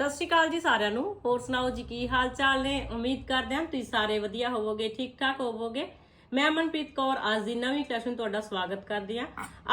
ਸਤਿ ਸ਼੍ਰੀ ਅਕਾਲ ਜੀ ਸਾਰਿਆਂ ਨੂੰ। ਹੋਰ ਸੁਣਾਓ ਜੀ, ਕੀ ਹਾਲ ਚਾਲ ਨੇ? ਉਮੀਦ ਕਰਦੇ ਹਾਂ ਤੁਸੀਂ ਸਾਰੇ ਵਧੀਆ ਹੋਵੋਗੇ, ਠੀਕ ਠਾਕ ਹੋਵੋਗੇ। ਮੈਂ ਮਨਪ੍ਰੀਤ ਕੌਰ, ਅੱਜ ਦੀ ਨਵੀਂ ਕਲੈਕਸ਼ਨ ਤੁਹਾਡਾ ਸਵਾਗਤ ਕਰਦੀ ਹਾਂ।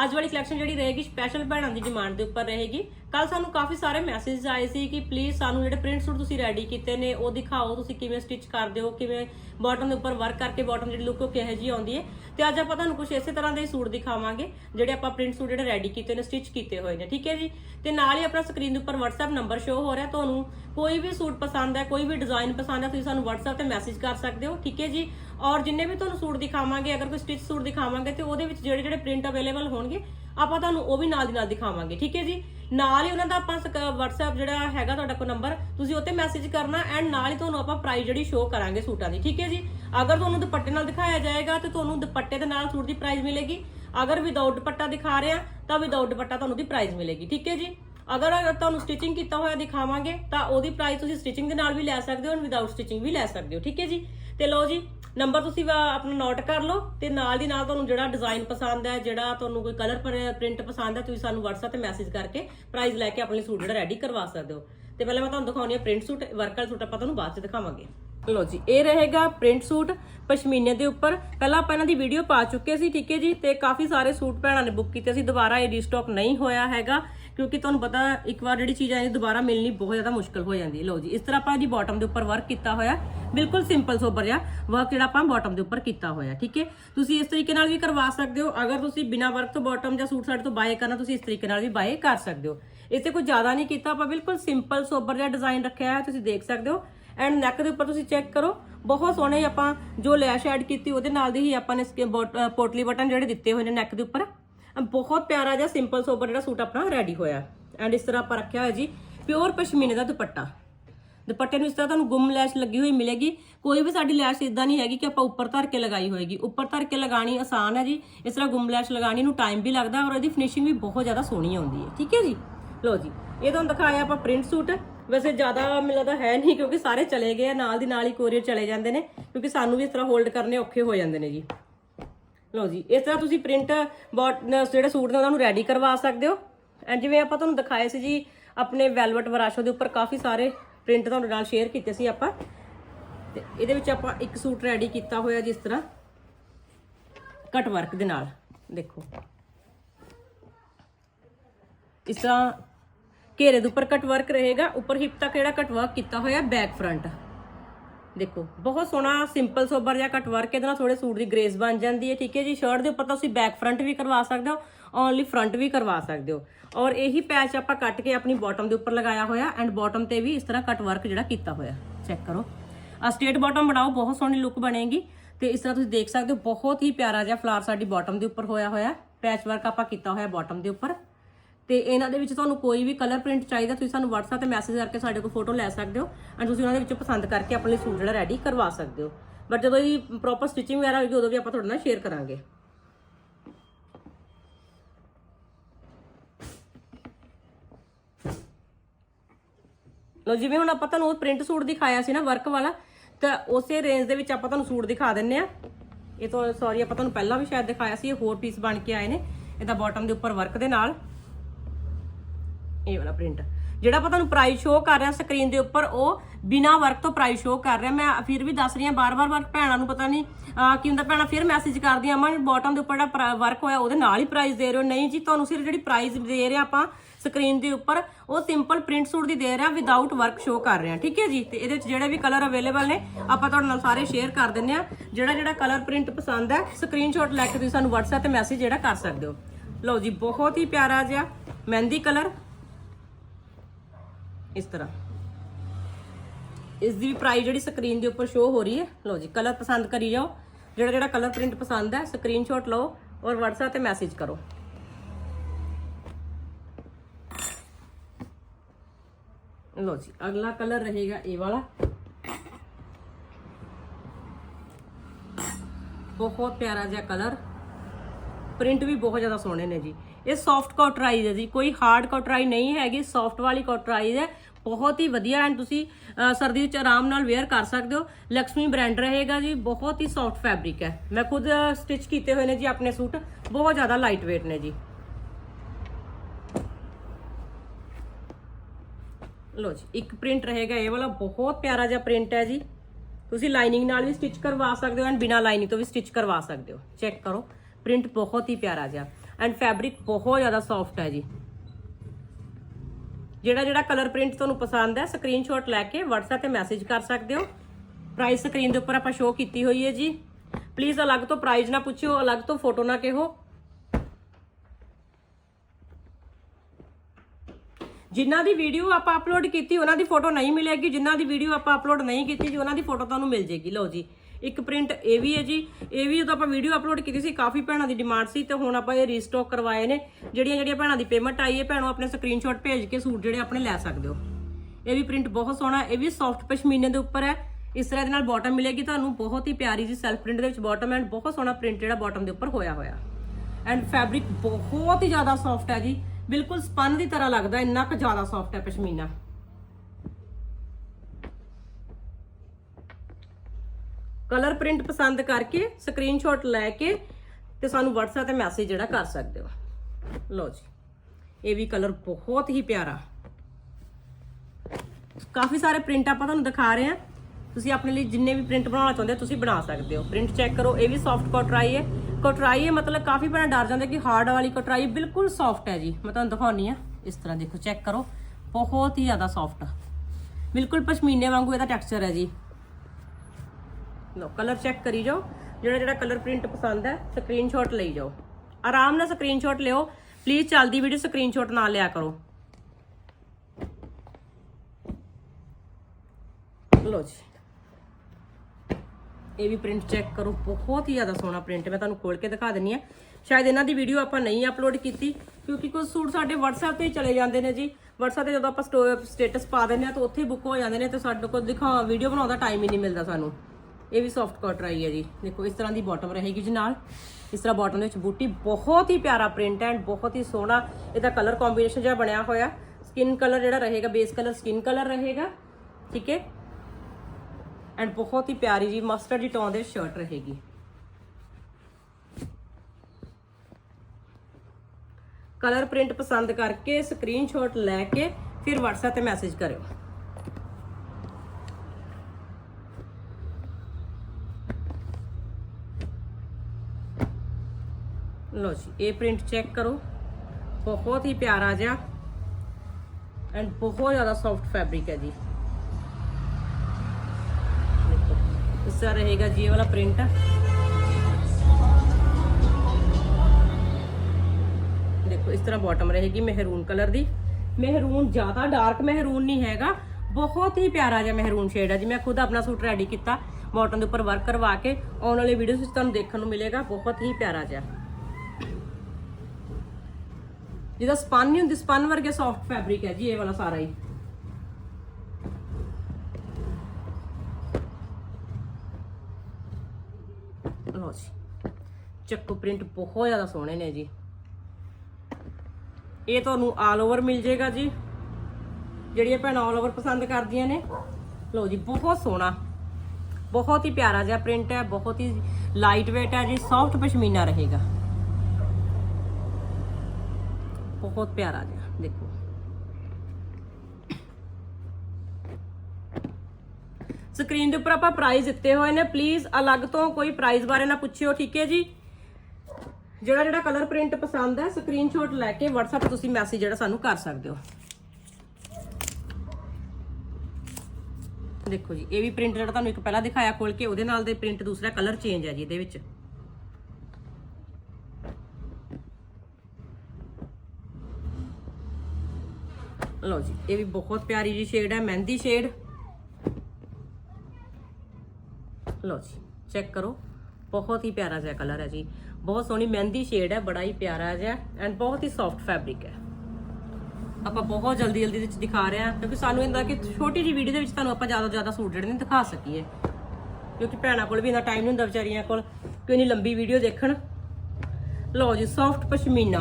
ਅੱਜ ਵਾਲੀ ਕਲੈਕਸ਼ਨ ਜਿਹੜੀ ਰਹੇਗੀ ਸਪੈਸ਼ਲ ਭੈਣਾਂ ਦੀ ਡਿਮਾਂਡ ਦੇ ਉੱਪਰ ਰਹੇਗੀ। ਕੱਲ ਸਾਨੂੰ ਕਾਫੀ ਸਾਰੇ ਮੈਸੇਜ ਆਏ ਸੀ ਕਿ ਪਲੀਜ਼ ਸਾਨੂੰ ਜਿਹੜੇ ਪ੍ਰਿੰਟ ਸੂਟ ਤੁਸੀਂ ਰੈਡੀ ਕੀਤੇ ਨੇ, ਉਹ ਦਿਖਾਓ, ਤੁਸੀਂ ਕਿਵੇਂ ਸਟਿਚ ਕਰਦੇ ਹੋ, ਕਿਵੇਂ ਬਾਟਮ ਦੇ ਉੱਪਰ ਵਰਕ ਕਰਕੇ ਬਾਟਮ ਜਿਹੜੀ ਲੁੱਕ ਉਹ ਕਿਹੋ ਜਿਹੀ ਆਉਂਦੀ ਹੈ। ਤੇ ਅੱਜ ਆਪਾਂ ਤੁਹਾਨੂੰ ਕੁਝ ਇਸੇ ਤਰ੍ਹਾਂ ਦੇ ਸੂਟ ਦਿਖਾਵਾਂਗੇ, ਜਿਹੜੇ ਆਪਾਂ ਪ੍ਰਿੰਟ ਸੂਟ ਜਿਹੜੇ ਰੈਡੀ ਕੀਤੇ ਨੇ ਸਟਿਚ ਕੀਤੇ ਹੋਏ ਨੇ, ਠੀਕ ਹੈ ਜੀ? ਤੇ ਨਾਲ ਹੀ ਆਪਣਾ ਸਕਰੀਨ ਦੇ ਉੱਪਰ WhatsApp ਨੰਬਰ ਸ਼ੋ ਹੋ ਰਿਹਾ ਤੁਹਾਨੂੰ ਕੋਈ ਵੀ ਸੂਟ ਪਸੰਦ ਹੈ, ਕੋਈ ਵੀ ਡਿਜ਼ਾਈਨ ਪਸੰਦ ਹੈ, ਤੁਸੀਂ ਸਾਨੂੰ WhatsApp ਤੇ ਮੈਸੇਜ ਕਰ ਸਕਦੇ ਹੋ, ਠੀਕ ਹੈ ਜੀ? ਔਰ ਜਿੰਨੇ ਵੀ ਤੁਹਾਨੂੰ ਸੂਟ ਦਿਖਾਵਾਂਗੇ, ਅਗਰ ਕੋਈ ਸਟਿਚ ਸੂਟ ਦਿਖਾਵਾਂਗੇ ਤੇ ਉਹਦੇ ਵਿੱਚ ਜਿਹੜੇ ਜਿਹੜੇ ਪ੍ਰਿੰਟ ਅਵੇਲੇਬਲ ਹੋਣਗੇ, ਆਪਾਂ ਤੁਹਾਨੂੰ ਉਹ ਵੀ ਨਾਲ ਦੀ ਨਾਲ ਦਿਖਾਵਾਂਗੇ, ਠੀਕ ਹੈ ਜੀ? ਨਾਲ ਹੀ ਉਹਨਾਂ ਦਾ ਆਪਾਂ ਸਕ- WhatsApp ਜਿਹੜਾ ਹੈਗਾ ਤੁਹਾਡਾ ਕੋਲ ਨੰਬਰ ਤੁਸੀਂ ਉੱਤੇ ਮੈਸੇਜ ਕਰਨਾ ਐਂਡ ਨਾਲ ਹੀ ਤੁਹਾਨੂੰ ਆਪਾਂ ਪ੍ਰਾਈਸ ਜਿਹੜੀ ਸ਼ੋਅ ਕਰਾਂਗੇ ਸੂਟਾਂ ਦੀ, ਠੀਕ ਹੈ ਜੀ? ਅਗਰ ਤੁਹਾਨੂੰ ਦੁਪੱਟੇ ਨਾਲ ਦਿਖਾਇਆ ਜਾਏਗਾ ਤੇ ਤੁਹਾਨੂੰ ਦੁਪੱਟੇ ਦੇ ਨਾਲ ਸੂਟ ਦੀ ਪ੍ਰਾਈਸ ਮਿਲੇਗੀ। ਅਗਰ ਵਿਦਆਊਟ ਦੁਪੱਟਾ ਦਿਖਾ ਰਹੇ ਆ ਤਾਂ ਵਿਦਆਊਟ ਦੁਪੱਟਾ ਤੁਹਾਨੂੰ ਦੀ ਪ੍ਰਾਈਸ ਮਿਲੇਗੀ, ਠੀਕ ਹੈ ਜੀ? ਅਗਰ ਤੁਹਾਨੂੰ ਸਟਿਚਿੰਗ ਕੀਤਾ ਹੋਇਆ ਦਿਖਾਵਾਂਗੇ, ਤਾਂ ਉਹਦੀ ਪ੍ਰਾਈਸ ਤੁਸੀਂ ਸਟਿਚਿੰਗ ਦੇ ਨਾਲ ਵੀ ਲੈ ਸਕਦੇ ਹੋ ਐਂਡ ਵਿਦਆਊਟ ਸਟਿਚਿੰਗ ਵੀ ਲੈ ਸਕਦੇ ਹੋ, ਠੀਕ ਹੈ ਜੀ? ਤੇ ਲਓ ਜੀ ਨੰਬਰ ਤੁਸੀਂ ਵਾ- ਆਪਣਾ ਨੋਟ ਕਰ ਲਓ ਤੇ ਨਾਲ ਦੀ ਨਾਲ ਤੁਹਾਨੂੰ ਜਿਹੜਾ ਡਿਜ਼ਾਈਨ ਪਸੰਦ ਹੈ, ਜਿਹੜਾ ਤੁਹਾਨੂੰ ਕੋਈ ਕਲਰ ਪ੍ਰਿੰਟ ਪਸੰਦ ਹੈ, ਤੁਸੀਂ ਸਾਨੂੰ WhatsApp ਤੇ ਮੈਸੇਜ ਕਰਕੇ ਪ੍ਰਾਈਸ ਲੈ ਕੇ ਆਪਣੇ ਸੂਟ ਜਿਹੜਾ ਰੈਡੀ ਕਰਵਾ ਸਕਦੇ ਹੋ। ਤੇ ਪਹਿਲਾਂ ਮੈਂ ਤੁਹਾਨੂੰ ਦਿਖਾਉਣੀ ਹੈ ਪ੍ਰਿੰਟ ਸੂਟ ਵਰਕ ਸੂਟ ਆਪਾਂ ਤੁਹਾਨੂੰ ਬਾਅਦ ਚ ਦਿਖਾਵਾਂਗੇ। ਲੋ ਜੀ, ਇਹ ਰਹੇਗਾ ਪ੍ਰਿੰਟ ਸੂਟ ਪਸ਼ਮੀਨੇ ਦੇ ਉੱਪਰ। ਪਹਿਲਾਂ ਆਪਾਂ ਇਹਨਾਂ ਦੀ ਵੀਡੀਓ ਪਾ ਚੁੱਕੇ ਸੀ, ਠੀਕ ਹੈ ਜੀ? ਤੇ ਕਾਫੀ ਸਾਰੇ ਸੂਟ ਭੈਣਾਂ ਨੇ ਬੁੱਕ ਕੀਤੇ ਸੀ, ਦੁਬਾਰਾ ਇਹ ਰੀਸਟਾਕ ਨਹੀਂ ਹੋਇਆ ਹੈਗਾ। ਕਿਉਂਕਿ ਤੁਹਾਨੂੰ ਪਤਾ ਇੱਕ ਵਾਰ ਜਿਹੜੀ ਚੀਜ਼ ਆਈ ਦੁਬਾਰਾ ਮਿਲਣੀ ਬਹੁਤ ਜ਼ਿਆਦਾ ਮੁਸ਼ਕਲ ਹੋ ਜਾਂਦੀ ਹੈ। ਲਓ ਜੀ, ਇਸ ਤਰ੍ਹਾਂ ਆਪਾਂ ਜੀ ਬਾਟਮ ਦੇ ਉੱਪਰ ਵਰਕ ਕੀਤਾ ਹੋਇਆ। ਬਿਲਕੁਲ ਸਿੰਪਲ ਸੋਬਰ ਜਿਹਾ ਵਰਕ ਜਿਹੜਾ ਆਪਾਂ ਬਾਟਮ ਦੇ ਉੱਪਰ ਕੀਤਾ ਹੋਇਆ, ਠੀਕ ਹੈ? ਤੁਸੀਂ ਇਸ ਤਰੀਕੇ ਨਾਲ ਵੀ ਕਰਵਾ ਸਕਦੇ ਹੋ। ਅਗਰ ਤੁਸੀਂ ਬਿਨਾ ਵਰਕ ਤੋਂ ਬਾਟਮ ਜਾਂ ਸੂਟ ਸਾਡੇ ਤੋਂ ਬਾਏ ਕਰਨਾ, ਤੁਸੀਂ ਇਸ ਤਰੀਕੇ ਨਾਲ ਵੀ ਬਾਏ ਕਰ ਸਕਦੇ ਹੋ। ਇਸੇ ਕੋਈ ਜ਼ਿਆਦਾ ਨਹੀਂ ਕੀਤਾ, ਆਪਾਂ ਬਿਲਕੁਲ ਸਿੰਪਲ ਸੋਬਰ ਜਿਹਾ ਡਿਜ਼ਾਈਨ ਰੱਖਿਆ ਹੈ ਤੁਸੀਂ ਦੇਖ ਸਕਦੇ ਹੋ। ਐਂਡ ਨੈਕ ਦੇ ਉੱਪਰ ਤੁਸੀਂ ਚੈੱਕ ਕਰੋ। ਬਹੁਤ ਸੋਹਣੇ ਆਪਾਂ ਜੋ ਲੈਸ਼ ਐਡ ਕੀਤੀ, ਉਹਦੇ ਨਾਲ ਦੀ ਹੀ ਆਪਾਂ ਨੇ ਬੋਟ- ਪੋਟਲੀ ਬਟਨ ਜਿਹੜੇ ਦਿੱਤੇ ਹੋਏ ਨੇ ਨੈਕ ਦੇ ਉੱਪਰ। ਬਹੁਤ ਪਿਆਰਾ ਜਿਹਾ ਸਿੰਪਲ ਸੋਬਰ ਜਿਹੜਾ ਸੂਟ ਆਪਣਾ ਰੈਡੀ ਹੋਇਆ ਐਂਡ ਇਸ ਤਰ੍ਹਾਂ ਆਪਾਂ ਰੱਖਿਆ ਹੋਇਆ ਜੀ ਪਿਓਰ ਪਸ਼ਮੀਨੇ ਦਾ ਦੁਪੱਟਾ। ਦੁਪੱਟੇ ਨੂੰ ਇਸ ਤਰ੍ਹਾਂ ਤੁਹਾਨੂੰ ਗੁੰਮ ਲੈਸ਼ ਲੱਗੀ ਹੋਈ ਮਿਲੇਗੀ। ਕੋਈ ਵੀ ਸਾਡੀ ਲੈਸ਼ ਇਦਾਂ ਨਹੀਂ ਹੈਗੀ ਕਿ ਆਪਾਂ ਉੱਪਰ ਧਰ ਕੇ ਲਗਾਈ ਹੋਏਗੀ। ਉੱਪਰ ਧਰ ਕੇ ਲਗਾਣੀ ਆਸਾਨ ਹੈ ਜੀ। ਇਸ ਤਰ੍ਹਾਂ ਗੁੰਮ ਲੈਸ਼ ਲਗਾਣੀ ਨੂੰ ਟਾਈਮ ਵੀ ਲੱਗਦਾ ਔਰ ਇਹਦੀ ਫਿਨਿਸ਼ਿੰਗ ਵੀ ਬਹੁਤ ਜ਼ਿਆਦਾ ਸੋਹਣੀ ਆਉਂਦੀ ਹੈ। ਠੀਕ ਹੈ ਜੀ? ਲਓ ਜੀ, ਇਹ ਤੁਹਾਨੂੰ ਦਿਖਾਇਆ ਆਪਾਂ ਪ੍ਰਿੰਟ ਸੂਟ ਵੈਸੇ ਜ਼ਿਆਦਾ ਮੈਨੂੰ ਲੱਗਦਾ ਹੈ ਨਹੀਂ ਕਿਉਂਕਿ ਸਾਰੇ ਚਲੇ ਗਏ ਆ, ਨਾਲ ਦੀ ਨਾਲ ਹੀ ਕੋਰੀਅਰ ਚਲੇ ਜਾਂਦੇ ਨੇ। ਕਿਉਂਕਿ ਸਾਨੂੰ ਵੀ ਇਸ ਤਰ੍ਹਾਂ ਹੋਲਡ ਕਰਨੇ ਔਖੇ ਹੋ ਜਾਂਦੇ ਨੇ ਜੀ। ਲਓ ਜੀ, ਇਸ ਤਰ੍ਹਾਂ ਤੁਸੀਂ ਪ੍ਰਿੰਟ ਬੋਟ ਜਿਹੜੇ ਸੂਟ ਨੇ ਉਹਨਾਂ ਨੂੰ ਰੈਡੀ ਕਰਵਾ ਸਕਦੇ ਹੋ। ਐਂਡ ਜਿਵੇਂ ਆਪਾਂ ਤੁਹਾਨੂੰ ਦਿਖਾਏ ਸੀ ਜੀ, ਆਪਣੇ ਵੈਲਵਟ ਵਰਾਸ਼ੋ ਦੇ ਉੱਪਰ ਕਾਫੀ ਸਾਰੇ ਪ੍ਰਿੰਟ ਤੁਹਾਡੇ ਨਾਲ ਸ਼ੇਅਰ ਕੀਤੇ ਸੀ ਆਪਾਂ। ਤੇ ਇਹਦੇ ਵਿੱਚ ਆਪਾਂ ਇੱਕ ਸੂਟ ਰੈਡੀ ਕੀਤਾ ਹੋਇਆ ਜਿਸ ਤਰ੍ਹਾਂ ਕਟ ਵਰਕ ਦੇ ਨਾਲ। ਦੇਖੋ। ਇਸ ਤਰ੍ਹਾਂ ਘੇਰੇ ਦੇ ਉੱਪਰ ਕਟ ਵਰਕ ਰਹੇਗਾ, ਉੱਪਰ ਹਿਪ ਤੱਕ ਜਿਹੜਾ ਕਟ ਵਰਕ ਕੀਤਾ ਹੋਇਆ ਬੈਕ ਫਰੰਟ ਦੇਖੋ, ਬਹੁਤ ਸੋਹਣਾ ਸਿੰਪਲ ਸੋਬਰ ਜਿਹਾ ਕਟ ਵਰਕ ਇਹਦੇ ਨਾਲ ਥੋੜੇ ਸੂਟ ਦੀ ਗ੍ਰੇਸ ਬਣ ਜਾਂਦੀ ਹੈ, ਠੀਕ ਹੈ ਜੀ। ਸ਼ਰਟ ਦੇ ਉੱਪਰ ਤਾਂ ਤੁਸੀਂ ਬੈਕ ਫਰੰਟ ਵੀ ਕਰਵਾ ਸਕਦੇ ਹੋ ਓਨਲੀ ਫਰੰਟ ਵੀ ਕਰਵਾ ਸਕਦੇ ਹੋ। ਔਰ ਇਹੀ ਪੈਚ ਆਪਾਂ ਕੱਟ ਕੇ ਆਪਣੀ ਬਾਟਮ ਦੇ ਉੱਪਰ ਲਗਾਇਆ ਹੋਇਆ ਐਂਡ ਬਾਟਮ ਤੇ ਵੀ ਇਸ ਤਰ੍ਹਾਂ ਕਟ ਵਰਕ ਜਿਹੜਾ ਕੀਤਾ ਹੋਇਆ। ਚੈੱਕ ਕਰੋ। ਆ ਸਟੇਟ ਬਾਟਮ ਬਣਾਓ, ਬਹੁਤ ਸੋਹਣੀ ਲੁੱਕ ਬਣੇਗੀ। ਤੇ ਇਸ ਤਰ੍ਹਾਂ ਤੁਸੀਂ ਦੇਖ ਸਕਦੇ ਹੋ, ਬਹੁਤ ਹੀ ਪਿਆਰਾ ਜਿਹਾ ਫਲਾਰ ਸਾਡੀ ਬਾਟਮ ਦੇ ਉੱਪਰ ਹੋਇਆ ਹੋਇਆ। ਪੈਚ ਵਰਕ ਆਪਾਂ ਕੀਤਾ ਹੋਇਆ ਬਾਟਮ ਦੇ ਉੱਪਰ। ਤੇ ਇਹਨਾਂ ਦੇ ਵਿੱਚ ਤੁਹਾਨੂੰ ਕੋਈ ਵੀ ਕਲਰ ਪ੍ਰਿੰਟ ਚਾਹੀਦਾ, ਤੁਸੀਂ ਸਾਨੂੰ WhatsApp ਤੇ ਮੈਸੇਜ ਕਰਕੇ ਸਾਡੇ ਕੋਲ ਫੋਟੋ ਲੈ ਸਕਦੇ ਹੋ ਐਂਡ ਤੁਸੀਂ ਉਹਨਾਂ ਦੇ ਵਿੱਚੋਂ ਪਸੰਦ ਕਰਕੇ ਆਪਣੇ ਲਈ ਸੂਟ ਜਿਹੜਾ ਰੈਡੀ ਕਰਵਾ ਸਕਦੇ ਹੋ। ਬਟ ਜਦੋਂ ਇਹ ਪ੍ਰੋਪਰ ਸਟਿਚਿੰਗ ਵਗੈਰਾ ਹੋਏਗੀ, ਉਦੋਂ ਵੀ ਆਪਾਂ ਤੁਹਾਡੇ ਨਾਲ ਸ਼ੇਅਰ ਕਰਾਂਗੇ। ਲੋ ਜਿਵੇਂ ਹੁਣ ਆਪਾਂ ਤੁਹਾਨੂੰ ਉਹ ਪ੍ਰਿੰਟ ਸੂਟ ਦਿਖਾਇਆ ਸੀ ਨਾ ਵਰਕ ਵਾਲਾ, ਤਾਂ ਉਸੇ ਰੇਂਜ ਦੇ ਵਿੱਚ ਆਪਾਂ ਤੁਹਾਨੂੰ ਸੂਟ ਦਿਖਾ ਦਿੰਨੇ ਆ। ਇਹ ਤੋਂ ਸੌਰੀ ਆਪਾਂ ਤੁਹਾਨੂੰ ਪਹਿਲਾਂ ਵੀ ਸ਼ਾਇਦ ਦਿਖਾਇਆ ਸੀ, ਇਹ ਹੋਰ ਪੀਸ ਬਣ ਕੇ ਆਏ ਨੇ। ਇਹਦਾ ਬਾਟਮ ਦੇ ਉੱਪਰ ਵਰਕ ਦੇ ਨਾਲ। ਇਹ ਵਾਲਾ ਪ੍ਰਿੰਟ ਜਿਹੜਾ ਆਪਾਂ ਤੁਹਾਨੂੰ ਪ੍ਰਾਈਸ ਸ਼ੋ ਕਰ ਰਿਹਾ ਸਕਰੀਨ ਦੇ ਉੱਪਰ, ਉਹ ਬਿਨਾ ਵਰਕ ਤੋਂ ਪ੍ਰਾਈਸ ਸ਼ੋ ਕਰ ਰਿਹਾ। ਮੈਂ ਫਿਰ ਵੀ ਦੱਸ ਰਹੀ ਹਾਂ ਬਾਰ-ਬਾਰ ਵਰਕ ਭੈਣਾਂ ਨੂੰ ਪਤਾ ਨਹੀਂ ਕੀ ਹੁੰਦਾ, ਭੈਣਾਂ ਫਿਰ ਮੈਸੇਜ ਕਰਦੀਆਂ, ਅਮਨ ਬਾਟਮ ਦੇ ਉੱਪਰ ਜਿਹੜਾ ਵਰਕ ਹੋਇਆ, ਉਹਦੇ ਨਾਲ ਹੀ ਪ੍ਰਾਈਸ ਦੇ ਰਹੇ ਹੋ। ਨਹੀਂ ਜੀ, ਤੁਹਾਨੂੰ ਸਿਰਫ ਜਿਹੜੀ ਪ੍ਰਾਈਸ ਦੇ ਰਹੇ ਆਪਾਂ ਸਕਰੀਨ ਦੇ ਉੱਪਰ, ਉਹ ਸਿੰਪਲ ਪ੍ਰਿੰਟ ਸੂਟ ਦੀ ਦੇ ਰਿਹਾ ਵਿਦਆਊਟ ਵਰਕ ਸ਼ੋ ਕਰ ਰਿਹਾ। ਠੀਕ ਹੈ ਜੀ? ਤੇ ਇਹਦੇ ਵਿੱਚ ਜਿਹੜੇ ਵੀ ਕਲਰ ਅਵੇਲੇਬਲ ਨੇ, ਆਪਾਂ ਤੁਹਾਡੇ ਨਾਲ ਸਾਰੇ ਸ਼ੇਅਰ ਕਰ ਦਿੰਨੇ ਆ ਜਿਹੜਾ ਜਿਹੜਾ ਕਲਰ ਪ੍ਰਿੰਟ ਪਸੰਦ ਹੈ ਸਕਰੀਨਸ਼ਾਟ ਲੈ ਕੇ ਤੁਸੀਂ ਸਾਨੂੰ WhatsApp ਤੇ ਮੈਸੇਜ ਜਿਹੜਾ ਕਰ ਸਕਦੇ ਹੋ। ਲਓ ਜੀ, ਬਹੁਤ ਹੀ ਪਿਆਰਾ ਜਿਹਾ ਮਹਿੰਦੀ ਕਲਰ ਇਸ ਤਰ੍ਹਾਂ। ਇਸ ਦੀ ਵੀ ਪ੍ਰਾਈਸ ਜਿਹੜੀ ਸਕਰੀਨ ਦੇ ਉੱਪਰ ਸ਼ੋ ਹੋ ਰਹੀ ਹੈ। ਲਓ ਜੀ ਕਲਰ ਪਸੰਦ ਕਰੀ ਜਾਓ। ਜਿਹੜਾ ਜਿਹੜਾ ਕਲਰ ਪ੍ਰਿੰਟ ਪਸੰਦ ਹੈ ਸਕਰੀਨਸ਼ਾਟ ਲਓ ਔਰ WhatsApp ਤੇ ਮੈਸੇਜ ਕਰੋ। ਲਓ ਜੀ, ਅਗਲਾ ਕਲਰ ਰਹੇਗਾ ਇਹ ਵਾਲਾ। ਬਹੁਤ ਪਿਆਰਾ ਜਿਹਾ ਕਲਰ ਪ੍ਰਿੰਟ ਵੀ ਬਹੁਤ ਜ਼ਿਆਦਾ ਸੋਹਣੇ ਨੇ ਜੀ। ਇਹ ਸੌਫਟ ਕਾਟਰਾਈਜ਼ ਹੈ ਜੀ। ਕੋਈ ਹਾਰਡ ਕਾਟਰਾਈ ਨਹੀਂ ਹੈਗੀ ਸੌਫਟ ਵਾਲੀ ਕਾਟਰਾਈਜ਼ ਹੈ। ਬਹੁਤ ਹੀ ਵਧੀਆ ਐਂਡ ਤੁਸੀਂ ਅਹ, ਸਰਦੀ ਵਿੱਚ ਆਰਾਮ ਨਾਲ ਵੇਅਰ ਕਰ ਸਕਦੇ ਹੋ। ਲక్ష్ਮੀ ਬ੍ਰਾਂਡ ਰਹੇਗਾ ਜੀ ਬਹੁਤ ਹੀ ਸੌਫਟ ਫੈਬਰਿਕ ਹੈ। ਮੈਂ ਖੁਦ ਸਟਿਚ ਕੀਤੇ ਹੋਏ ਨੇ ਜੀ ਆਪਣੇ ਸੂਟ ਬਹੁਤ ਜ਼ਿਆਦਾ ਲਾਈਟ weight ਨੇ ਜੀ। ਲੋ ਜੀ ਇੱਕ ਪ੍ਰਿੰਟ ਰਹੇਗਾ ਇਹ ਵਾਲਾ ਬਹੁਤ ਪਿਆਰਾ ਜਿਹਾ ਪ੍ਰਿੰਟ ਹੈ ਜੀ। ਤੁਸੀਂ ਲਾਈਨਿੰਗ ਨਾਲ ਵੀ ਸਟਿਚ ਕਰਵਾ ਸਕਦੇ ਹੋ ਐਂਡ ਬਿਨਾ ਲਾਈਨਿੰਗ ਤੋਂ ਵੀ ਸਟਿਚ ਕਰਵਾ ਸਕਦੇ ਹੋ। ਚੈੱਕ ਕਰੋ ਪ੍ਰਿੰਟ ਬਹੁਤ ਹੀ ਪਿਆਰਾ ਜਿਹਾ। ਐਂਡ ਫੈਬਰਿਕ ਬਹੁਤ ਜ਼ਿਆਦਾ ਸੌਫਟ ਹੈ ਜੀ। ਜਿਹੜਾ ਜਿਹੜਾ ਕਲਰ ਪ੍ਰਿੰਟ ਤੁਹਾਨੂੰ ਪਸੰਦ ਹੈ ਸਕਰੀਨਸ਼ਾਟ ਲੈ ਕੇ WhatsApp ਤੇ ਮੈਸੇਜ ਕਰ ਸਕਦੇ ਹੋ। ਪ੍ਰਾਈਸ ਸਕਰੀਨ ਦੇ ਉੱਪਰ ਆਪਾਂ ਸ਼ੋਅ ਕੀਤੀ ਹੋਈ ਹੈ ਜੀ। ਪਲੀਜ਼ ਅਲੱਗ ਤੋਂ ਪ੍ਰਾਈਸ ਨਾ ਪੁੱਛਿਓ, ਅਲੱਗ ਤੋਂ ਫੋਟੋ ਨਾ ਕਿਹੋ। ਜਿਨ੍ਹਾਂ ਦੀ ਵੀਡੀਓ ਆਪਾਂ ਅਪਲੋਡ ਕੀਤੀ, ਉਹਨਾਂ ਦੀ ਫੋਟੋ ਨਹੀਂ ਮਿਲੇਗੀ। ਜਿਨ੍ਹਾਂ ਦੀ ਵੀਡੀਓ ਆਪਾਂ ਅਪਲੋਡ ਨਹੀਂ ਕੀਤੀ ਜੀ, ਉਹਨਾਂ ਦੀ ਫੋਟੋ ਤੁਹਾਨੂੰ ਮਿਲ ਜੇਗੀ। ਲਓ ਜੀ। ਇੱਕ ਪ੍ਰਿੰਟ ਇਹ ਵੀ ਹੈ ਜੀ। ਇਹ ਵੀ ਜਦੋਂ ਆਪਾਂ ਵੀਡੀਓ ਅਪਲੋਡ ਕੀਤੀ ਸੀ, ਕਾਫੀ ਭੈਣਾਂ ਦੀ ਡਿਮਾਂਡ ਸੀ ਤੇ ਹੁਣ ਆਪਾਂ ਇਹ ਰੀਸਟਾਕ ਕਰਵਾਏ ਨੇ। ਜਿਹੜੀਆਂ ਜਿਹੜੀਆਂ ਭੈਣਾਂ ਦੀ ਪੇਮੈਂਟ ਆਈ ਹੈ, ਭੈਣੋ, ਆਪਣੇ ਸਕਰੀਨਸ਼ਾਟ ਭੇਜ ਕੇ ਸੂਟ ਜਿਹੜੇ ਆਪਣੇ ਲੈ ਸਕਦੇ ਹੋ। ਇਹ ਵੀ ਪ੍ਰਿੰਟ ਬਹੁਤ ਸੋਹਣਾ, ਇਹ ਵੀ ਸੌਫਟ ਪਸ਼ਮੀਨੇ ਦੇ ਉੱਪਰ ਹੈ। ਇਸ ਤਰ੍ਹਾਂ ਦੇ ਨਾਲ ਬਾਟਮ ਮਿਲੇਗੀ ਤੁਹਾਨੂੰ। ਬਹੁਤ ਹੀ ਪਿਆਰੀ ਜੀ ਸੈਲਫ ਪ੍ਰਿੰਟ ਦੇ ਵਿੱਚ ਬਾਟਮ ਐਂਡ ਬਹੁਤ ਸੋਹਣਾ ਪ੍ਰਿੰਟ ਜਿਹੜਾ ਬਾਟਮ ਦੇ ਉੱਪਰ ਹੋਇਆ ਹੋਇਆ। ਐਂਡ ਫੈਬਰਿਕ ਬਹੁਤ ਹੀ ਜ਼ਿਆਦਾ ਸੌਫਟ ਹੈ ਜੀ। ਬਿਲਕੁਲ ਸਪਨ ਦੀ ਤਰ੍ਹਾਂ ਲੱਗਦਾ, ਇੰਨਾ ਕੁ ਜ਼ਿਆਦਾ ਸੌਫਟ ਹੈ ਪਸ਼ਮੀਨਾ। ਕਲਰ ਪ੍ਰਿੰਟ ਪਸੰਦ ਕਰਕੇ ਸਕਰੀਨਸ਼ਾਟ ਲੈ ਕੇ ਤੇ ਸਾਨੂੰ WhatsApp ਤੇ ਮੈਸੇਜ ਜਿਹੜਾ ਕਰ ਸਕਦੇ ਹੋ। ਲਓ ਜੀ, ਇਹ ਵੀ ਕਲਰ ਬਹੁਤ ਹੀ ਪਿਆਰਾ। ਕਾਫੀ ਸਾਰੇ ਪ੍ਰਿੰਟ ਆਪਾਂ ਤੁਹਾਨੂੰ ਦਿਖਾ ਰਹੇ ਹਾਂ। ਤੁਸੀਂ ਆਪਣੇ ਲਈ ਜਿੰਨੇ ਵੀ ਪ੍ਰਿੰਟ ਬਣਾਉਣਾ ਚਾਹੁੰਦੇ ਹੋ, ਤੁਸੀਂ ਬਣਾ ਸਕਦੇ ਹੋ। ਪ੍ਰਿੰਟ ਚੈੱਕ ਕਰੋ, ਇਹ ਵੀ ਸੌਫਟ ਕੋਟਰਾਈ ਹੈ। ਕੋਟਰਾਈ ਹੈ ਮਤਲਬ ਕਾਫੀ ਭੈਣਾਂ ਡਰ ਜਾਂਦਾ ਕਿ ਹਾਰਡ ਵਾਲੀ ਕੋਟਰਾਈ ਬਿਲਕੁਲ ਸੌਫਟ ਹੈ ਜੀ। ਮੈਂ ਤੁਹਾਨੂੰ ਦਿਖਾਉਣੀ ਆ, ਇਸ ਤਰ੍ਹਾਂ ਦੇਖੋ, ਚੈੱਕ ਕਰੋ। ਬਹੁਤ ਹੀ ਜ਼ਿਆਦਾ ਸੌਫਟ ਬਿਲਕੁਲ ਪਸ਼ਮੀਨੇ ਵਾਂਗੂ ਇਹਦਾ ਟੈਕਸਚਰ ਹੈ ਜੀ। ਲੋ ਕਲਰ ਚੈੱਕ ਕਰੀ ਜਾਓ। ਜਿਹੜਾ ਜਿਹੜਾ ਕਲਰ ਪ੍ਰਿੰਟ ਪਸੰਦ ਹੈ ਸਕਰੀਨਸ਼ਾਟ ਲਈ ਜਾਓ। ਆਰਾਮ ਨਾਲ ਸਕਰੀਨਸ਼ਾਟ ਲਿਓ। ਪਲੀਜ਼ ਚੱਲਦੀ ਵੀਡੀਓ ਸਕਰੀਨਸ਼ਾਟ ਨਾ ਲਿਆ ਕਰੋ। ਲੋ ਜੀ। ਇਹ ਵੀ ਪ੍ਰਿੰਟ ਚੈੱਕ ਕਰੋ। ਬਹੁਤ ਹੀ ਜ਼ਿਆਦਾ ਸੋਹਣਾ ਪ੍ਰਿੰਟ ਮੈਂ ਤੁਹਾਨੂੰ ਖੋਲ ਕੇ ਦਿਖਾ ਦਿੰਨੀ ਆ ਸ਼ਾਇਦ ਇਹਨਾਂ ਦੀ ਵੀਡੀਓ ਆਪਾਂ ਨਹੀਂ ਅਪਲੋਡ ਕੀਤੀ, ਕਿਉਂਕਿ ਕੁਝ ਸੂਟ ਸਾਡੇ WhatsApp ਤੇ ਹੀ ਚਲੇ ਜਾਂਦੇ ਨੇ ਜੀ। WhatsApp ਤੇ ਜਦੋਂ ਆਪਾਂ ਸਟੇਟਸ ਪਾ ਦਿੰਦੇ ਆ ਤਾਂ ਉੱਥੇ ਬੁੱਕ ਹੋ ਜਾਂਦੇ ਨੇ ਤੇ ਸਾਡੇ ਕੋਲ ਦਿਖਾ ਵੀਡੀਓ ਬਣਾਉਣ ਦਾ ਟਾਈਮ ਹੀ ਨਹੀਂ ਮਿਲਦਾ ਸਾਨੂੰ। ਇਹ ਵੀ ਸੌਫਟ ਆਈ ਹੈ ਜੀ। ਦੇਖੋ, ਇਸ ਤਰ੍ਹਾਂ ਦੀ ਬਾਟਮ ਰਹੇਗੀ ਜੀ ਨਾਲ। ਇਸ ਤਰ੍ਹਾਂ ਬਾਟਮ ਦੇ ਵਿੱਚ ਬੂਟੀ ਬਹੁਤ ਹੀ ਪਿਆਰਾ ਪ੍ਰਿੰਟ ਐਂਡ ਬਹੁਤ ਹੀ ਸੋਹਣਾ ਇਹਦਾ ਕਲਰ ਕੰਬੀਨੇਸ਼ਨ ਜਿਹਾ ਬਣਿਆ ਹੋਇਆ। ਸਕਿਨ ਕਲਰ ਜਿਹੜਾ ਰਹੇਗਾ ਬੇਸ ਕਲਰ ਸਕਿਨ ਕਲਰ ਰਹੇਗਾ, ਠੀਕ ਹੈ? ਐਂਡ ਬਹੁਤ ਹੀ ਪਿਆਰੀ ਜੀ ਮਸਟਰਡ ਜੀ ਟੋਨ ਦੇ ਸ਼ਰਟ ਰਹੇਗੀ। ਕਲਰ ਪ੍ਰਿੰਟ ਪਸੰਦ ਕਰਕੇ ਸਕਰੀਨਸ਼ਾਟ ਲੈ ਕੇ ਫਿਰ WhatsApp ਤੇ ਮੈਸੇਜ ਕਰਿਓ। ਲੋ ਜੀ, ਇਹ ਪ੍ਰਿੰਟ ਚੈੱਕ ਕਰੋ। ਬਹੁਤ ਹੀ ਪਿਆਰਾ ਜਿਹਾ ਐਂਡ ਬਹੁਤ ਜ਼ਿਆਦਾ ਸੌਫਟ ਫੈਬਰਿਕ ਹੈ ਜੀ। ਦੇਖੋ ਇਸ ਤਰ੍ਹਾਂ ਰਹੇਗਾ ਜੀ ਇਹ ਵਾਲਾ ਪ੍ਰਿੰਟ ਦੇਖੋ, ਇਸ ਤਰ੍ਹਾਂ ਬਾਟਮ ਰਹੇਗੀ ਮਹਿਰੂਨ ਕਲਰ ਦੀ। ਮਹਿਰੂਨ ਜ਼ਿਆਦਾ ਡਾਰਕ ਮਹਿਰੂਨ ਨਹੀਂ ਹੈਗਾ। ਬਹੁਤ ਹੀ ਪਿਆਰਾ ਜਿਹਾ ਮਹਿਰੂਨ ਸ਼ੇਡ ਹੈ ਜੀ। ਮੈਂ ਖੁਦ ਆਪਣਾ ਸੂਟ ਰੈਡੀ ਕੀਤਾ ਬਾਟਮ ਦੇ ਉੱਪਰ ਵਰਕ ਕਰਵਾ ਕੇ। ਆਉਣ ਵਾਲੇ ਵੀਡੀਓਜ਼ ਵਿੱਚ ਤੁਹਾਨੂੰ ਦੇਖਣ ਨੂੰ ਮਿਲੇਗਾ। ਬਹੁਤ ਹੀ ਪਿਆਰਾ ਜਿਹਾ। ਜਿਹਦਾ ਸਪਨ ਨਹੀਂ ਹੁੰਦੀ ਸਪਨ ਵਰਗੇ ਸੌਫਟ ਫੈਬਰਿਕ ਹੈ ਜੀ, ਇਹ ਵਾਲਾ ਸਾਰਾ ਹੀ। ਲਓ ਜੀ, ਚੱਕੋ ਪ੍ਰਿੰਟ ਬਹੁਤ ਜ਼ਿਆਦਾ ਸੋਹਣੇ ਨੇ ਜੀ। ਇਹ ਤੁਹਾਨੂੰ ਆਲ ਓਵਰ ਮਿਲ ਜੇਗਾ ਜੀ ਜਿਹੜੀਆਂ ਭੈਣਾਂ ਆਲ ਓਵਰ ਪਸੰਦ ਕਰਦੀਆਂ ਨੇ। ਲਓ ਜੀ, ਬਹੁਤ ਸੋਹਣਾ। ਬਹੁਤ ਹੀ ਪਿਆਰਾ ਜਿਹਾ ਪ੍ਰਿੰਟ ਹੈ, ਬਹੁਤ ਹੀ ਲਾਈਟ weight ਹੈ ਜੀ ਸੌਫਟ ਪਸ਼ਮੀਨਾ ਰਹੇਗਾ। ਬਹੁਤ ਪਿਆਰਾ ਜਿਹਾ, ਦੇਖੋ। ਸਕਰੀਨ ਦੇ ਉੱਪਰ ਆਪਾਂ ਪ੍ਰਾਈਸ ਦਿੱਤੇ ਹੋਏ ਨੇ। ਪਲੀਜ਼ ਅਲੱਗ ਤੋਂ ਕੋਈ ਪ੍ਰਾਈਸ ਬਾਰੇ ਨਾ ਪੁੱਛਿਓ, ਠੀਕ ਹੈ ਜੀ? ਜਿਹੜਾ ਜਿਹੜਾ ਕਲਰ ਪ੍ਰਿੰਟ ਪਸੰਦ ਹੈ ਸਕਰੀਨਸ਼ਾਟ ਲੈ ਕੇ WhatsApp ਤੁਸੀਂ ਮੈਸੇਜ ਜਿਹੜਾ ਸਾਨੂੰ ਕਰ ਸਕਦੇ ਹੋ। ਦੇਖੋ ਜੀ, ਇਹ ਵੀ ਪ੍ਰਿੰਟ ਜਿਹੜਾ ਤੁਹਾਨੂੰ ਇੱਕ ਪਹਿਲਾਂ ਦਿਖਾਇਆ ਖੋਲ ਕੇ, ਉਹਦੇ ਨਾਲ ਦੇ ਪ੍ਰਿੰਟ ਦੂਸਰਾ ਕਲਰ ਚੇਂਜ ਹੈ ਜੀ, ਇਹਦੇ ਵਿੱਚ। ਲਓ ਜੀ, ਇਹ ਵੀ ਬਹੁਤ ਪਿਆਰੀ ਜੀ ਸ਼ੇਡ ਹੈ, ਮਹਿੰਦੀ ਸ਼ੇਡ ਲਓ ਜੀ ਚੈੱਕ ਕਰੋ, ਬਹੁਤ ਹੀ ਪਿਆਰਾ ਜਿਹਾ ਕਲਰ ਹੈ ਜੀ। ਬਹੁਤ ਸੋਹਣੀ ਮਹਿੰਦੀ ਸ਼ੇਡ ਹੈ, ਬੜਾ ਹੀ ਪਿਆਰਾ ਜਿਹਾ ਐਂਡ ਬਹੁਤ ਹੀ ਸੌਫਟ ਫੈਬਰਿਕ ਹੈ। ਆਪਾਂ ਬਹੁਤ ਜਲਦੀ ਜਲਦੀ ਦੇ ਵਿੱਚ ਦਿਖਾ ਰਹੇ ਹਾਂ, ਕਿਉਂਕਿ ਸਾਨੂੰ ਇਹਦਾ ਕਿ ਛੋਟੀ ਜੀ ਵੀਡੀਓ ਦੇ ਵਿੱਚ ਤੁਹਾਨੂੰ ਆਪਾਂ ਜ਼ਿਆਦਾ ਤੋਂ ਜ਼ਿਆਦਾ ਸੂਟ ਜਿਹੜੇ ਨੇ ਦਿਖਾ ਸਕੀਏ। ਕਿਉਂਕਿ ਭੈਣਾਂ ਕੋਲ ਵੀ ਇੰਨਾ ਟਾਈਮ ਨਹੀਂ ਹੁੰਦਾ ਵਿਚਾਰੀਆਂ ਕੋਲ, ਕਿ ਇੰਨੀ ਲੰਬੀ ਵੀਡੀਓ ਦੇਖਣ। ਲਓ ਜੀ ਸੌਫਟ ਪਸ਼ਮੀਨਾ